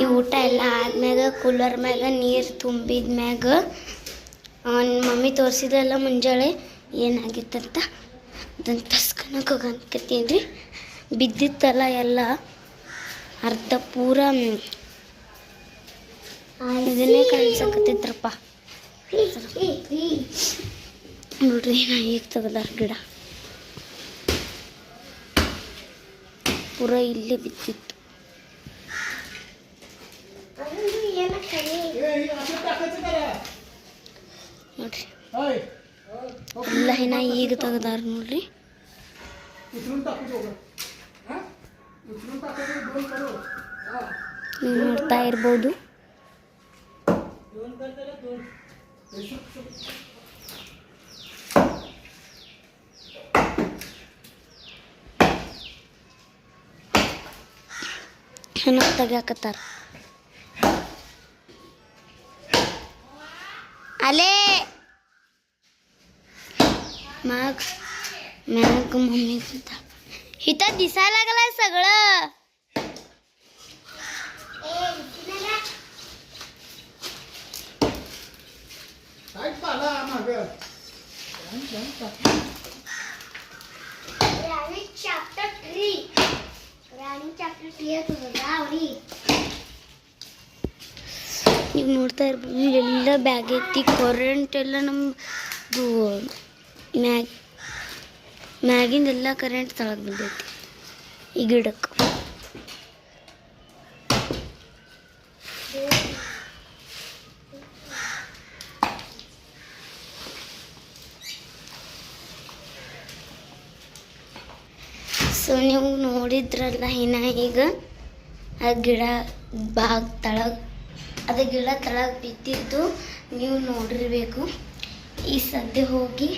ಈ ಊಟ ಎಲ್ಲ ಆದ್ಮ್ಯಾಗ, ಕೂಲರ್ ಮ್ಯಾಗ, ನೀರು ತುಂಬಿದ ಮ್ಯಾಗ. ಮಮ್ಮಿ ತೋರಿಸಿದ್ರಲ್ಲ ಮುಂಜಾನೆ ಏನಾಗಿತ್ತಂತ? ಅದನ್ನು ತಸ್ಕೊಳಕ್ಕೆ ಹೋಗಿ ಅನ್ಕೋತೀನಿ ರೀ. ಬಿದ್ದಿತ್ತಲ್ಲ ಎಲ್ಲ. ಅರ್ಧ ಪೂರ ಇದನ್ನೇ ಕಾಣಿಸಕತ್ತಿದ್ರಪ್ಪ ನೋಡ್ರಿ ನಾ ಈಗ ತೆಗ್ದಾರ ಗಿಡ. ಪೂರ ಇಲ್ಲೇ ಬಿದ್ದಿತ್ತು. ನೋಡ್ರಿ. ಎಲ್ಲ ಏನ ಈಗ ತೆಗ್ದಾರ ನೋಡ್ರಿ. ನೀವು ನೋಡ್ತಾ ಇರ್ಬೋದು ಚೆನ್ನಾಗಿ ತೆಗ್ಯಾಕತ್ತಾರ ಅಲೇ मग मग मम्मी सुद्धा इथं दिसायला लागलाय सगळं chapter 3 ರಾಣಿ ಚಾಪ್ಟರ್ ತ್ರೀ ಅವ್ರಿ ನೀವು ನೋಡ್ತಾ ಇರ್ಬೋದು ಎಲ್ಲ ಬ್ಯಾಗ್ ಐತಿ ಕರೆಂಟ್ ಎಲ್ಲ ನಮ್ಮದು ಮ್ಯಾಗ್ ಮ್ಯಾಗಿಂದೆಲ್ಲ ಕರೆಂಟ್ ತಳಗೆ ಬಂದೈತಿ ಈ ಗಿಡಕ್ಕೆ ಸೊ ನೀವು ನೋಡಿದ್ರಲ್ಲ ಏನ ಈಗ? ಆ ಗಿಡ ಬಾಗ್ ತಳಗ್ ಅದು ಗಿಡ ತಳಗ್ ಬಿದ್ದಿದ್ದು ನೀವು ನೋಡಿರ್ಬೇಕು. ಈ ಸದ್ಯ ಹೋಗಿ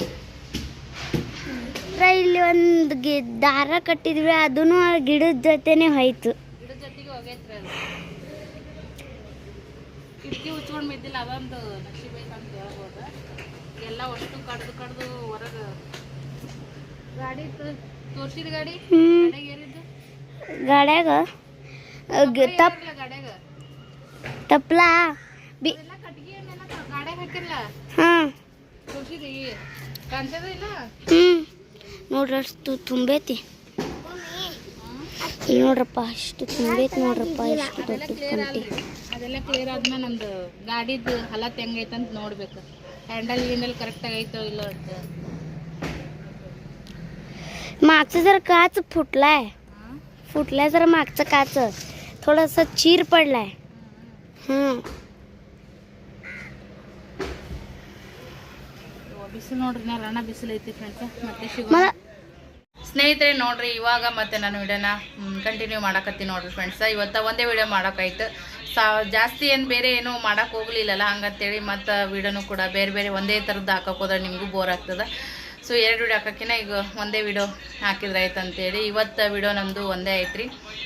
ರ, ಇಲ್ಲಿ ಒಂದು ಗಿ ದಾರ ಕಟ್ಟಿದ್ವಿ ಅದೂ ಆ ಗಿಡದ ಜೊತೆನೆ ಹೋಯ್ತು. ಗಿಡದ ಜೊತೆಗೆ ಹೋಗೈತ್ರಿ ಅದು. ಕಿಟಕಿ ಉಚ್ಕೊಂಡು ಬಿದ್ದಿಲ್ಲ ಅದೊಂದು ನಶೀಬ್ ಐತೆ ಅಂತ ಹೇಳ್ಬೋದು. ಎಲ್ಲ ಅಷ್ಟು ಕಡ್ದು ಕಡ್ದು ಹೊರಗೆ ಗಾಡಿ ತೋರ್ಸಿದ ಗಾಡಿ? ಹ್ಮ್ ಗಾಡಿಗೆ ಏರಿದ್ದು ಗಾಡ್ಯಾಗ ಆ, ಗಿ- ತಪ್ ಏರಿಲ್ಲ ಗಾಡ್ಯಾಗ ತಪ್ಲ ಬಿ ಎಲ್ಲ ಕಟ್ಗೆ ಏನೆಲ್ಲ ಗಾಡ್ಯಾಗ ಹಾಕಿಲ್ಲ ಹಾಂ ತೋರ್ಸಿದಿ ಕಾಣ್ತದ ಇಲ್ಲ ಹ್ಞೂ ನೋಡ್ರಿ ಅಷ್ಟು ತುಂಬೈತಿ ಇಲ್ಲಿ ನೋಡ್ರಪ್ಪ ಅಷ್ಟು ತುಂಬೈತಿ ನೋಡ್ರಪ್ಪ ಎಷ್ಟು ಅದೆಲ್ಲ ದೊಡ್ಡ ಕ್ಲಿಯರ್ ಕಂಟಿ ಅಲ್ರಿ ಅದೆಲ್ಲ ಕ್ಲಿಯರ್ ಆದ್ಮೇಲೆ ನಮ್ದು ಗಾಡಿದು ಹಲತ್ ಹೆಂಗೈತೆ ಅಂತ ನೋಡ್ಬೇಕು ಹ್ಯಾಂಡಲ್ ಗಿಂಡಲ್ ಕರೆಕ್ಟ್ ಆಗೈತೋ ಇಲ್ಲೋ ಅಂತ मागचं जर काच फुटलाय हां फुटलाय जर मागचं काच थोडासा चीर पडलाय हं ಬಿಸಿಲು ನೋಡ್ರಿ ನಾ ರಣ ಬಿಸಿಲು ಐತಿ ಫ್ರೆಂಡ್ಸ್ ಮತ್ತೆ ಸಿಗೋಣ मला ಸ್ನೇಹಿತರೆ ನೋಡ್ರಿ ಇವಾಗ ಮತ್ತೆ ನಾನು ವಿಡಿಯೋನ ಕಂಟಿನ್ಯೂ ಮಾಡಕತ್ತೀನಿ ನೋಡ್ರಿ ಫ್ರೆಂಡ್ಸ್ ಇವತ್ತು ಒಂದೇ ವಿಡಿಯೋ ಮಾಡೋಕ್ಕಾಯ್ತು ಸಾ ಜಾಸ್ತಿ ಏನು ಬೇರೆ ಏನು ಮಾಡಕ್ಕೆ ಹೋಗ್ಲಿಲ್ಲಲ್ಲ ಹಂಗಂತೇಳಿ ಮತ್ತು ವಿಡಿಯೋನು ಕೂಡ ಬೇರೆ ಬೇರೆ ಒಂದೇ ಥರದ್ದು ಹಾಕಕ್ಕೆ ಹೋದ್ರೆ ನಿಮಗೂ ಬೋರ್ ಆಗ್ತದೆ ಸೊ ಎರಡು ವಿಡಿಯೋ ಹಾಕೋಕ್ಕಿಂತ ಈಗ ಒಂದೇ ವಿಡಿಯೋ ಹಾಕಿದ್ರೆ ಆಯ್ತು ಅಂತೇಳಿ ಇವತ್ತು ವಿಡಿಯೋ ನಮ್ಮದು ಒಂದೇ ಐತ್ರಿ.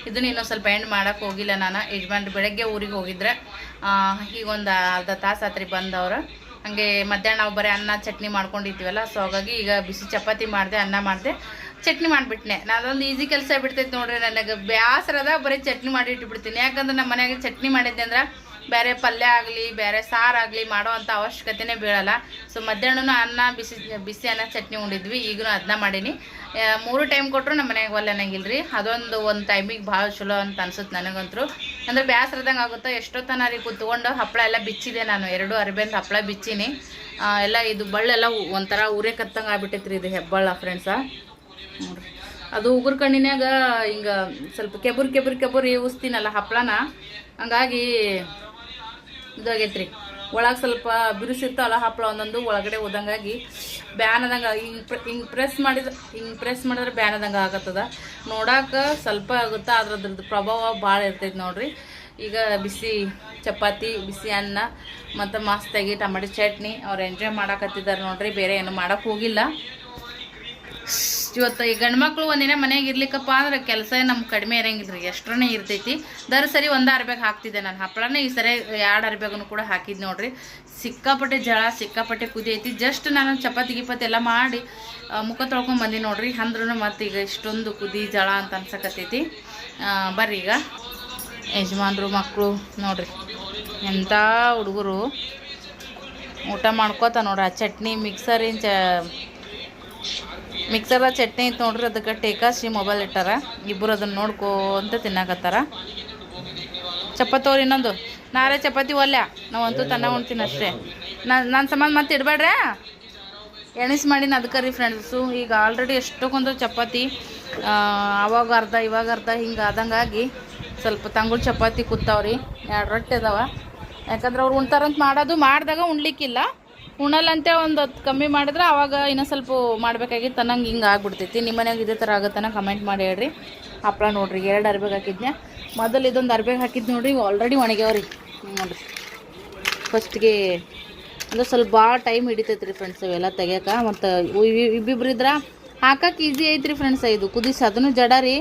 ಇದನ್ನ ಇನ್ನೊಂದು ಸ್ವಲ್ಪ ಎಂಡ್ ಮಾಡೋಕ್ಕೆ ಹೋಗಿಲ್ಲ ನಾನು. ಯಜಮಾನ್ರು ಬೆಳಗ್ಗೆ ಊರಿಗೆ ಹೋಗಿದ್ರೆ. ಈಗ ಒಂದು ಅರ್ಧ ತಾಸು ಆತ್ರಿ ಬಂದವ್ರು ಹಾಗೆ ಮಧ್ಯಾಹ್ನ ನಾವು ಬರೀ ಅನ್ನ ಚಟ್ನಿ ಮಾಡ್ಕೊಂಡಿದ್ವಲ್ಲ. ಸೊ ಹಾಗಾಗಿ ಈಗ ಬಿಸಿ ಚಪಾತಿ ಮಾಡಿದೆ, ಅನ್ನ ಮಾಡಿದೆ, ಚಟ್ನಿ ಮಾಡಿಬಿಟ್ನೆ. ಅದೊಂದು ಈಸಿ ಕೆಲಸ ಬಿಡ್ತೈತೆ ನೋಡ್ರಿ ನನಗೆ. ಬೇಸರದ ಬರೀ ಚಟ್ನಿ ಮಾಡಿ ಇಟ್ಬಿಡ್ತೀನಿ. ಯಾಕಂದ್ರೆ ನಮ್ಮ ಮನೆಯಾಗೆ ಚಟ್ನಿ ಮಾಡಿದ್ದೆ ಅಂದ್ರೆ ಬೇರೆ ಪಲ್ಯ ಆಗಲಿ, ಬೇರೆ ಸಾರು ಆಗಲಿ ಮಾಡೋ ಅಂಥ ಅವಶ್ಯಕತೆನೇ ಬೀಳಲ್ಲ. ಸೊ ಮಧ್ಯಾಹ್ನನೂ ಅನ್ನ, ಬಿಸಿ ಬಿಸಿ ಅನ್ನ ಚಟ್ನಿ ಉಂಡಿದ್ವಿ. ಈಗಲೂ ಅದನ್ನ ಮಾಡೀನಿ. ಮೂರು ಟೈಮ್ ಕೊಟ್ಟರು ನಮ್ಮ ಮನೆಯಾಗ ಒಲ್ಲೆ ಅನ್ನಂಗಿಲ್ಲ ರೀ ಅದೊಂದು ಒಂದು ಟೈಮಿಗೆ ಭಾಳ ಚಲೋ ಅಂತ ಅನ್ಸುತ್ತೆ ನನಗಂತೂ ಅಂದ್ರೆ ಆಗುತ್ತೋ ಆಗುತ್ತೆ ಎಷ್ಟೊತ್ತನ ರೀ ಕೂತ್ಕೊಂಡು ಹಪ್ಪಳ ಎಲ್ಲ ಬಿಚ್ಚಿದೆ ನಾನು. ಎರಡು ಅರಿಬೆಂದು ಹಪ್ಪಳ ಬಿಚ್ಚೀನಿ. ಎಲ್ಲ ಇದು ಬಳ್ಳೆಲ್ಲ ಒಂಥರ ಉರೇ ಕತ್ತಂಗೆ ಆಗ್ಬಿಟ್ಟೈತ್ರಿ ಇದು ಹೆಬ್ಬಳ್ಳ ಫ್ರೆಂಡ್ಸ ನೋಡ್ರಿ ಅದು ಉಗುರು ಕಣ್ಣಿನಾಗ ಹಿಂಗೆ ಸ್ವಲ್ಪ ಕೆಬುರ್ ಕೆಬುರ್, ಕೆಬುರಿ ಉಸ್ತೀನಲ್ಲ ಹಪ್ಪಳನ ಹಂಗಾಗಿ ಇದಾಗೈತ್ರಿ. ಒಳಗೆ ಸ್ವಲ್ಪ ಬಿರುಸಿರ್ತಾವಲ್ಲ ಹಪ್ಪಳ ಒಂದೊಂದು ಒಳಗಡೆ ಹೋದಂಗಾಗಿ ಬ್ಯಾನ್ ಹಿಂಗೆ ಪ್ರ, ಹಿಂಗೆ ಪ್ರೆಸ್ ಮಾಡಿದ್ರೆ ಹಿಂಗೆ ಪ್ರೆಸ್ ಮಾಡಿದ್ರೆ ಬ್ಯಾನದಂಗೆ ಆಗತ್ತದ. ನೋಡಕ್ಕೆ ಸ್ವಲ್ಪ ಆಗುತ್ತೆ, ಆದ್ರೆ ಅದ್ರದ್ದು ಪ್ರಭಾವ ಭಾಳ ಇರ್ತೈತೆ ನೋಡ್ರಿ. ಈಗ ಬಿಸಿ ಚಪಾತಿ, ಬಿಸಿ ಅನ್ನ, ಮತ್ತು ಮಸ್ತಾಗಿ ಟಮಾಟಿ ಚಟ್ನಿ ಅವ್ರು ಎಂಜಾಯ್ ಮಾಡಕತ್ತಿದ್ದಾರೆ ನೋಡ್ರಿ. ಬೇರೆ ಏನು ಮಾಡಕ್ಕೆ ಹೋಗಿಲ್ಲ. ಇವತ್ತು ಈ ಗಂಡ್ಮಕ್ಳು ಒಂದಿನ ಮನೆಯಾಗ ಇರ್ಲಿಕ್ಕಪ್ಪ ಅಂದ್ರೆ ಕೆಲಸ ನಮ್ಗೆ ಕಡಿಮೆ ಇರಂಗಿಲ್ಲ ರೀ ಎಷ್ಟೇ ಇರ್ತೈತಿ. ದರ ಸರಿ ಒಂದು ಅರ್ಬ್ಯಾಗ ಹಾಕ್ತಿದ್ದೆ ನಾನು. ಹಪ್ಪಳನೇ ಈ ಸರಿ ಎರಡು ಅರ್ಬ್ಯಾಗನು ಕೂಡ ಹಾಕಿದ್ದು ನೋಡ್ರಿ. ಸಿಕ್ಕಾಪಟ್ಟೆ ಜಳ, ಸಿಕ್ಕಾಪಟ್ಟೆ ಕುದಿ ಜಸ್ಟ್ ನಾನು ಚಪಾತಿ, ಗಿಪಾತಿ ಎಲ್ಲ ಮಾಡಿ ಮುಖ ತೊಳ್ಕೊಂಡು ಬಂದಿ ನೋಡ್ರಿ. ಅಂದ್ರೂ ಮತ್ತು ಈಗ ಇಷ್ಟೊಂದು ಕುದಿ, ಜಳ ಅಂತ ಅನ್ಸಕತ್ತೈತಿ. ಬರ್ರಿ ಈಗ. ಯಜಮಾನ್ರು ಮಕ್ಕಳು ನೋಡ್ರಿ. ಎಂಥ ಹುಡುಗರು ಊಟ ಮಾಡ್ಕೋತ ನೋಡ್ರಿ. ಆ ಚಟ್ನಿ ಮಿಕ್ಸರಿನ ಚ ಮಿಕ್ಸರ್ದ ಚಟ್ನಿ ಇತ್ತು ನೋಡ್ರಿ, ಅದಕ್ಕೆ ಟೇಕಾಸಿ ಮೊಬೈಲ್ ಇಟ್ಟಾರ. ಇಬ್ಬರು ಅದನ್ನ ನೋಡ್ಕೋಂತ ತಿನ್ನಾಕತ್ತಾರ. ಚಪಾತಿ ಇನ್ನೊಂದು. ನಾಳೆ ಚಪಾತಿ ಒಲ್ಯ. ನಾವಂತೂ ತನ್ನ ಉಣ್ತೀನಿ ಅಷ್ಟೇ. ನಾನು ನನ್ನ ಸಂಬಂಧ ಮತ್ತೆ ಇಡಬೇಡ್ರೆ? ಎಣಿಸ್ ಮಾಡೀನಿ ಅದಕ್ಕೆ ರೀ ಫ್ರೆಂಡ್ಸು ಈಗ ಆಲ್ರೆಡಿ ಎಷ್ಟೊಂದು ಚಪಾತಿ ಅವಾಗ ಅರ್ಧ, ಇವಾಗ ಅರ್ಧ ಹಿಂಗೆ ಆದಂಗಾಗಿ ಸ್ವಲ್ಪ ತಂಗುಳು ಚಪಾತಿ ಕೂತಾವ್ರಿ ಎರಡು ರೊಟ್ಟಿ ಅದಾವ. ಯಾಕಂದ್ರೆ ಅವ್ರು ಉಣ್ತಾರಂತ ಮಾಡೋದು, ಮಾಡಿದಾಗ ಉಣ್ಲಿಕ್ಕಿಲ್ಲ. ಉಣಲ್ಲಂತೆ ಒಂದು ಹೊತ್ತು ಕಮ್ಮಿ ಮಾಡಿದ್ರೆ ಅವಾಗ ಇನ್ನೂ ಸ್ವಲ್ಪ ಮಾಡಬೇಕಾಗಿತ್ತು. ಅನ್ನಂಗೆ ಹಿಂಗೆ ಆಗ್ಬಿಡ್ತೈತಿ. ನಿಮ್ಮ ಮನೆಯಾಗ ಇದೇ ಥರ ಆಗುತ್ತನ ಕಮೆಂಟ್ ಮಾಡಿ ಹೇಳ್ರಿ. ಹಪ್ಪಳ ನೋಡ್ರಿ, ಎರಡು ಅರ್ಬೆಗೆ ಹಾಕಿದ್ನೆ ಮೊದಲು ಇದೊಂದು ಅರ್ಬೆಗೆ ಹಾಕಿದ್ದು ನೋಡ್ರಿ ಆಲ್ರೆಡಿ ಒಣಗ್ಯಾವ್ರಿ. ನೋಡಿರಿ. ಫಸ್ಟ್ಗೆ ಅಂದ್ರೆ ಸ್ವಲ್ಪ ಭಾಳ ಟೈಮ್ ಹಿಡಿತೈತೆ ರೀ ಫ್ರೆಂಡ್ಸ್ ಇವೆಲ್ಲ ತೆಗಿಯೋಕೆ. ಮತ್ತು ಇಬ್ಬಿಬ್ರು ಇದ್ರೆ ಹಾಕಕ್ಕೆ ಈಸಿ ಐತ್ರಿ ಫ್ರೆಂಡ್ಸ್ ಇದು. ಕುದಿಸಿ ಅದನ್ನು ಜಡ ರೀ.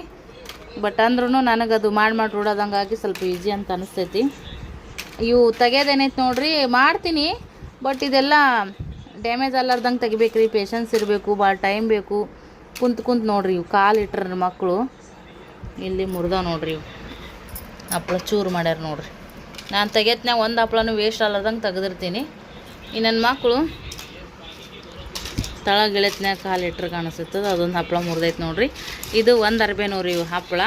ಬಟ್ ಅಂದ್ರೂ ನನಗೆ ಅದು ಮಾಡಿ ಮಾಡಿ ರೂಢೋದಂಗಾಗಿ ಸ್ವಲ್ಪ ಈಸಿ ಅಂತ ಅನಿಸ್ತೈತಿ. ಇವು ತೆಗೆಯೋದೇನೈತೆ ನೋಡ್ರಿ, ಮಾಡ್ತೀನಿ. ಬಟ್ ಇದೆಲ್ಲ ಡ್ಯಾಮೇಜ್ ಅಲ್ಲಾರ್ದಂಗೆ ತೆಗಿಬೇಕ್ರಿ ಪೇಷನ್ಸ್ ಇರಬೇಕು ಭಾಳ ಟೈಮ್ ಬೇಕು. ಕುಂತು ಕುಂತು ನೋಡ್ರಿ ಇವು ಕಾಲು ಇಟ್ರ ಮಕ್ಕಳು ಇಲ್ಲಿ ಮುರಿದ ನೋಡ್ರಿ ಇವು. ಹಪ್ಳ ಚೂರು ಮಾಡ್ಯಾರ ನೋಡ್ರಿ. ನಾನು ತೆಗೆತ್ನ್ಯಾಗ ಒಂದು ಹಪ್ಳನೂ ವೇಸ್ಟ್ ಅಲ್ಲಾರ್ದಂಗೆ ತೆಗೆದಿರ್ತೀನಿ. ಈ ನನ್ನ ಮಕ್ಕಳು ತಳ ಗಿಳೆತ್ನ್ಯಾಗ ಕಾಲು ಇಟ್ರೆ ಕಾಣಿಸುತ್ತದೆ ಅದೊಂದು ಹಪ್ಪಳ ಮುರಿದೈತೆ ನೋಡ್ರಿ. ಇದು ಒಂದು ಅರ್ಬೇನೂರು ಇವು ಹಪ್ಪಳ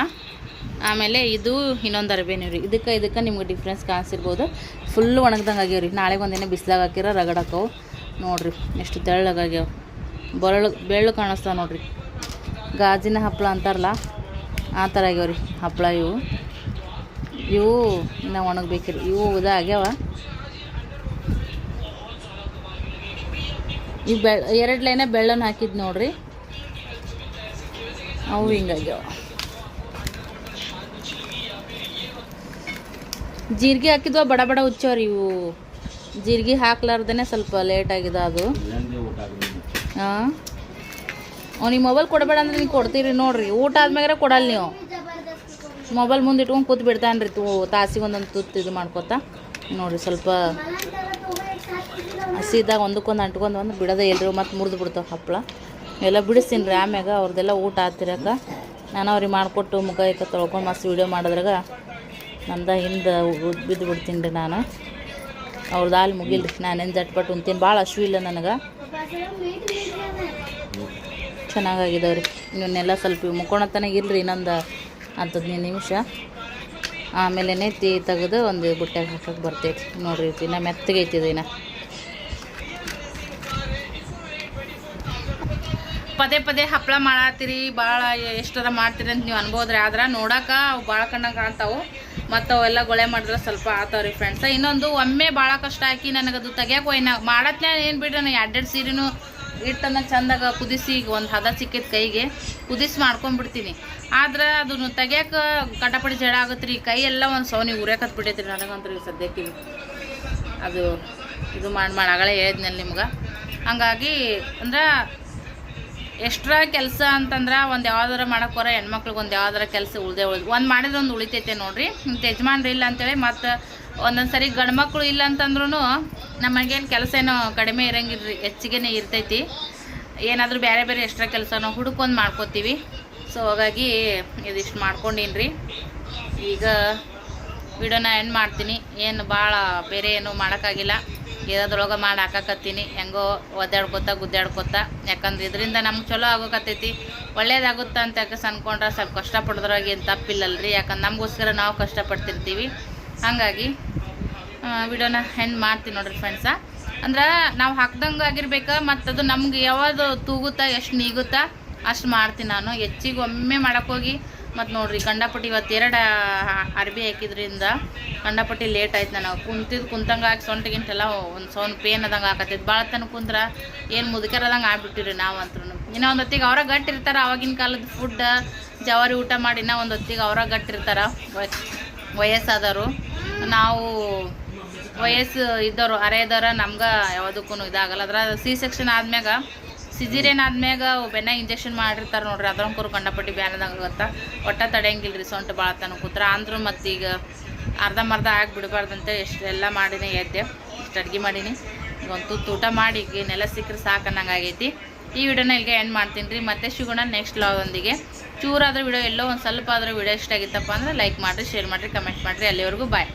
ಆಮೇಲೆ ಇದು ಇನ್ನೊಂದು ಅರ್ಬೇನೂರು ಇದಕ್ಕೆ ಇದಕ್ಕೆ ನಿಮ್ಗೆ ಡಿಫ್ರೆನ್ಸ್ ಕಾಣಿಸಿರ್ಬೋದು. ಫುಲ್ ಒಣಗ್ದಂಗೆ ಆಗ್ಯಾವ ರೀ ನಾಳೆಗೆ ಒಂದಿನ ಬಿಸಿಲಾಗ ಹಾಕಿರ ರಗಡಕ್ಕವು ನೋಡಿರಿ, ಎಷ್ಟು ತೆಳ್ಳಗಾಗ್ಯಾವ ಬರಳು ಬೆಳ್ಳು ಕಾಣಿಸ್ತಾವೆ ನೋಡಿರಿ. ಗಾಜಿನ ಹಪ್ಪಳ ಅಂತಾರಲ್ಲ, ಆ ಥರ ಆಗ್ಯಾವ ರೀ ಹಪ್ಪಳ ಇವು. ಇವು ಇನ್ನು ಒಣಗ್ಬೇಕ್ರಿ. ಇವು ಇದಾಗ್ಯಾವ ಈ ಬೆಳ್, ಎರಡು ಲೈನ ಬೆಳ್ಳನ್ನು ಹಾಕಿದ್ದು ನೋಡಿರಿ. ಅವು ಹಿಂಗಾಗ್ಯಾವ ಜೀರಿಗೆ ಹಾಕಿದ್ವ, ಬಡ ಬಡ ಹುಚ್ಚವ್ರಿ ಇವು. ಜೀರಿಗೆ ಹಾಕ್ಲಾರ್ದೇ ಸ್ವಲ್ಪ ಲೇಟ್ ಆಗಿದೆ ಅದು. ಹಾಂ ಅವ್ನಿಗೆ ಮೊಬೈಲ್ ಕೊಡಬೇಡ ಅಂದ್ರೆ ನೀವು ಕೊಡ್ತೀರಿ ನೋಡ್ರಿ. ಊಟ ಆದ್ಮ್ಯಾಗ ಕೊಡಲ್ಲ ನೀವು. ಮೊಬೈಲ್ ಮುಂದೆ ಇಟ್ಕೊಂಡು ಕೂತ್ ಬಿಡ್ತಾನೆ ರೀ ತು, ತಾಸಿಗೆ ಒಂದೊಂದು ತುತ್ತು ಇದು ಮಾಡ್ಕೊತ. ನೋಡ್ರಿ ಸ್ವಲ್ಪ ಹಸಿದಾಗ ಒಂದಕ್ಕೊಂದು ಅಂಟ್ಕೊಂಡು ಒಂದು ಬಿಡೋದೇ ಇಲ್ರಿ ಮತ್ತು ಮುರಿದು ಬಿಡ್ತಾವೆ ಹಪ್ಪಳ ಎಲ್ಲ ಬಿಡಿಸ್ತೀನಿ ರೀ ಆಮ್ಯಾಗ ಅವ್ರದ್ದೆಲ್ಲ ಊಟ ಆತಿರಕ. ನಾನು ಅವ್ರಿಗೆ ಮಾಡಿಕೊಟ್ಟು ಮುಖ ಇಕ್ಕ ತೊಳ್ಕೊಂಡು ಮಸ್ತ್ ವೀಡಿಯೋ ಮಾಡಿದ್ರಾಗ ನಂದ ಹಿಂದೆ ಬಿದ್ದು ಬಿಡ್ತೀನಿ ರೀ ನಾನು. ಅವ್ರದ್ದು ಹಾಲು ಮುಗಿಲ್ರಿ. ನಾನೇನು ಜಟ್ಪಟ್ಟು ಉಣ್ತೀನಿ. ಭಾಳ ಹಶು ಇಲ್ಲ ನನಗೆ. ಚೆನ್ನಾಗಾಗಿದಾವೆ ರೀ ಇವನ್ನೆಲ್ಲ ಸ್ವಲ್ಪ ಮುಕ್ಕೊಳತನಾಗ ಇಲ್ರಿ ಇನ್ನೊಂದು ಹದಿನೈದು ನಿಮಿಷ. ಆಮೇಲೆ ನೆತ್ತಿ ತೆಗೆದು ಒಂದು ಬುಟ್ಟ್ಯಾಗ ಹಾಕಕ್ಕೆ ಬರ್ತೈತಿ. ನೋಡ್ರಿ ಇನ್ನ ಮೆತ್ತಗೆ ಐತಿದ್ದು ಇನ್ನ. ಪದೇ ಪದೇ ಹಪ್ಪಳ ಮಾಡತ್ತೀರಿ. ಭಾಳ ಎಷ್ಟರ ಮಾಡ್ತೀರಿ ಅಂತ ನೀವು ಅನ್ಬೋದ್ರಿ. ಆದ್ರೆ ನೋಡೋಕೆ ಅವು ಭಾಳ ಕಣ್ಣಾಗ ಕಾಣ್ತಾವು. ಮತ್ತು ಅವೆಲ್ಲ ಗೊಳೆ ಮಾಡಿದ್ರೆ ಸ್ವಲ್ಪ ಆತಾವ್ರಿ ಫ್ರೆಂಡ್ಸ್ ಇನ್ನೊಂದು, ಒಮ್ಮೆ ಭಾಳ ಕಷ್ಟ ಹಾಕಿ ನನಗದು ತೆಗಿಯಕ್ಕೆ ಹೋಯ್ನ ಮಾಡತ್ನ ಏನು ಬಿಡ್ರಿ ನಾನು ಎರಡೆರಡು ಸೀರೆನೂ ಹಿಟ್ಟನ್ನು ಚಂದಾಗ ಕುದಿಸಿ ಈಗ ಒಂದು ಹದ ಸಿಕ್ಕಿದ ಕೈಗೆ ಕುದಿಸಿ ಮಾಡ್ಕೊಂಡ್ಬಿಡ್ತೀನಿ ಆದ್ರೆ ಅದನ್ನು ತೆಗಿಯಕ್ಕೆ ಕಟಪಡಿ ಜಡ ಆಗುತ್ತೆ ರೀ ಕೈ ಎಲ್ಲ ಒಂದು ಸೌನಿ ಉರಿಯಕತ್ ಬಿಟ್ಟೈತ್ರಿ ನನಗಂತೂ ಸದ್ಯಕ್ಕೆ. ಅದು ಇದು ಮಾಡಿ ಮಾಡಿ ಅಗಳೇ ಹೇಳಿದ್ನಲ್ಲ ನಿಮ್ಗೆ. ಹಂಗಾಗಿ ಅಂದ್ರೆ ಎಕ್ಸ್ಟ್ರಾ ಕೆಲಸ ಅಂತಂದ್ರೆ ಒಂದು ಯಾವ್ದಾರ ಮಾಡೋಕೆ ಬರೋ ಹೆಣ್ಮಕ್ಳಿಗೆ ಒಂದು ಯಾವ್ದಾರ ಕೆಲಸ ಉಳ್ದೇ ಉಳಿದು ಒಂದು ಮಾಡಿದ್ರೆ ಒಂದು ಉಳಿತೈತೆ ನೋಡಿರಿ. ಮತ್ತು ಯಜಮಾನ್ರು ಇಲ್ಲ ಅಂತೇಳಿ ಮತ್ತು ಒಂದೊಂದು ಸರಿ ಗಂಡು ಮಕ್ಕಳು ಇಲ್ಲ ಅಂತಂದ್ರೂ ನಮಗೇನು ಕೆಲಸ ಏನೋ ಕಡಿಮೆ ಇರಂಗಿಲ್ರಿ, ಹೆಚ್ಚಿಗೆನೇ ಇರ್ತೈತಿ. ಏನಾದರೂ ಬೇರೆ ಬೇರೆ ಎಕ್ಸ್ಟ್ರಾ ಕೆಲಸನೋ ಹುಡುಕೊಂದು ಮಾಡ್ಕೋತೀವಿ. ಸೊ ಹಾಗಾಗಿ ಇದಿಷ್ಟು ಮಾಡ್ಕೊಂಡೀನಿ ರೀ ಈಗ ವಿಡಿಯೋನ ಎಂಡ್ ಮಾಡ್ತೀನಿ. ಏನು ಭಾಳ ಬೇರೆ ಏನು ಮಾಡೋಕ್ಕಾಗಿಲ್ಲ. ಇರೋದ್ರೊಳಗೆ ಮಾಡಿ ಹಾಕಕತ್ತೀನಿ. ಹೆಂಗೋ ಒದ್ದಾಡ್ಕೊತ ಗುದ್ದಾಡ್ಕೊತ. ಯಾಕಂದ್ರೆ ಇದರಿಂದ ನಮ್ಗೆ ಚಲೋ ಆಗೋಕತ್ತೈತಿ. ಒಳ್ಳೇದಾಗುತ್ತೆ ಅಂತ ಯಾಕಸ್ ಅನ್ಕೊಂಡ್ರೆ ಸ್ವಲ್ಪ ಕಷ್ಟಪಡೋದ್ರಾಗ ಏನು ತಪ್ಪಿಲ್ಲಲ್ರಿ. ಯಾಕಂದ್ರೆ ನಮಗೋಸ್ಕರ ನಾವು ಕಷ್ಟಪಡ್ತಿರ್ತೀವಿ. ಹಾಗಾಗಿ ವಿಡಿಯೋನ ಹೆಂಗೆ ಮಾಡ್ತೀನಿ ನೋಡ್ರಿ ಫ್ರೆಂಡ್ಸ ಅಂದ್ರೆ ನಾವು ಹಾಕ್ದಂಗೆ ಆಗಿರ್ಬೇಕು ಮತ್ತು ಅದು ನಮ್ಗೆ ಯಾವುದು ತೂಗುತ್ತಾ, ಎಷ್ಟು ನೀಗುತ್ತಾ, ಅಷ್ಟು ಮಾಡ್ತೀನಿ ನಾನು. ಹೆಚ್ಚಿಗೆ ಒಮ್ಮೆ ಮಾಡೋಕ್ಕೋಗಿ ಮತ್ತು ನೋಡ್ರಿ, ಕಂಡಪಟ್ಟಿ ಇವತ್ತು ಎರಡು ಅರ್ಬಿ ಹಾಕಿದ್ರಿಂದ ಕಂಡಪಟ್ಟಿ ಲೇಟ್ ಆಯ್ತು ನನಗೆ ಕುಂತಿದ್ದು ಕುಂತಂಗೆ ಹಾಕಿ ಸೊಂಟಗಿಂಟೆಲ್ಲ ಒಂದು ಸೌನ್ ಪೇನ್ ಅದಂಗೆ ಹಾಕತ್ತಿದ್ದು ಭಾಳ ತನಕ ಕುಂತ್ರ ಏನು ಮುದುಕರದಂಗೆ ಆಗ್ಬಿಟ್ಟಿರಿ ನಾವು ಅಂತೂ ಇನ್ನೂ ಒಂದು ಹೊತ್ತಿಗೆ ಅವರ ಗಟ್ಟಿರ್ತಾರೆ ಆವಾಗಿನ ಕಾಲದ ಫುಡ್ ಜವಾರಿ ಊಟ ಮಾಡಿ ಇನ್ನೂ ಒಂದು ಹೊತ್ತಿಗೆ ಅವರ ಗಟ್ಟಿರ್ತಾರೆ ವಯಸ್ಸಾದವರು. ನಾವು ವಯಸ್ಸು ಇದ್ದವರು ಅರೆದವ್ರ ನಮ್ಗೆ ಯಾವುದಕ್ಕೂ ಇದಾಗಲ್ಲ. ಅದ್ರ ಸಿ ಸೆಕ್ಷನ್ ಆದ್ಮ್ಯಾಗ ಸಿಜಿರೇನ್ ಆದ್ಮ್ಯಾಗ ಬೆನ್ನ ಇಂಜೆಕ್ಷನ್ ಮಾಡಿರ್ತಾರೆ ನೋಡ್ರಿ. ಅದ್ರಂಕರು ಕಂಡಪಟ್ಟಿ ಬ್ಯಾನದಾಗತ್ತ ಒಟ್ಟ ತಡೆಯಂಗಿಲ್ಲ ರೀ ಸೊಂಟ ಭಾಳ ತನಕ ಕೂತ್ರ. ಅಂದ್ರೂ ಈಗ ಅರ್ಧಂಬರ್ಧ ಆಗಿ ಬಿಡಬಾರ್ದಂತ ಎಷ್ಟೆಲ್ಲ ಮಾಡಿನಿ ಎದ್ದೆ. ಇಷ್ಟು ಅಡ್ಗೆ ಮಾಡೀನಿ. ಒಂದು ತುತ್ತು ಊಟ ಮಾಡಿ ನೆಲ ಸಿಕ್ಕರೆ ಸಾಕು ಅನ್ನಂಗೆ ಆಗೈತಿ. ಈ ವಿಡಿಯೋನ ಇಲ್ಲಿಗೆ ಎಂಡ್ ಮಾಡ್ತೀನಿ ರೀ. ಮತ್ತೆ ಸಿಗೋಣ ನೆಕ್ಸ್ಟ್ ಲಾಗೊಂದಿಗೆ ಚೂರಾದ್ರೂ ವಿಡಿಯೋ ಎಲ್ಲೋ ಒಂದು ಸ್ವಲ್ಪ ಆದರೂ ವಿಡಿಯೋ ಇಷ್ಟ ಆಗಿತ್ತಪ್ಪ ಅಂದ್ರೆ ಲೈಕ್ ಮಾಡಿರಿ ಶೇರ್ ಮಾಡಿರಿ ಕಮೆಂಟ್ ಮಾಡಿರಿ. ಅಲ್ಲಿವರೆಗೂ ಬಾಯ್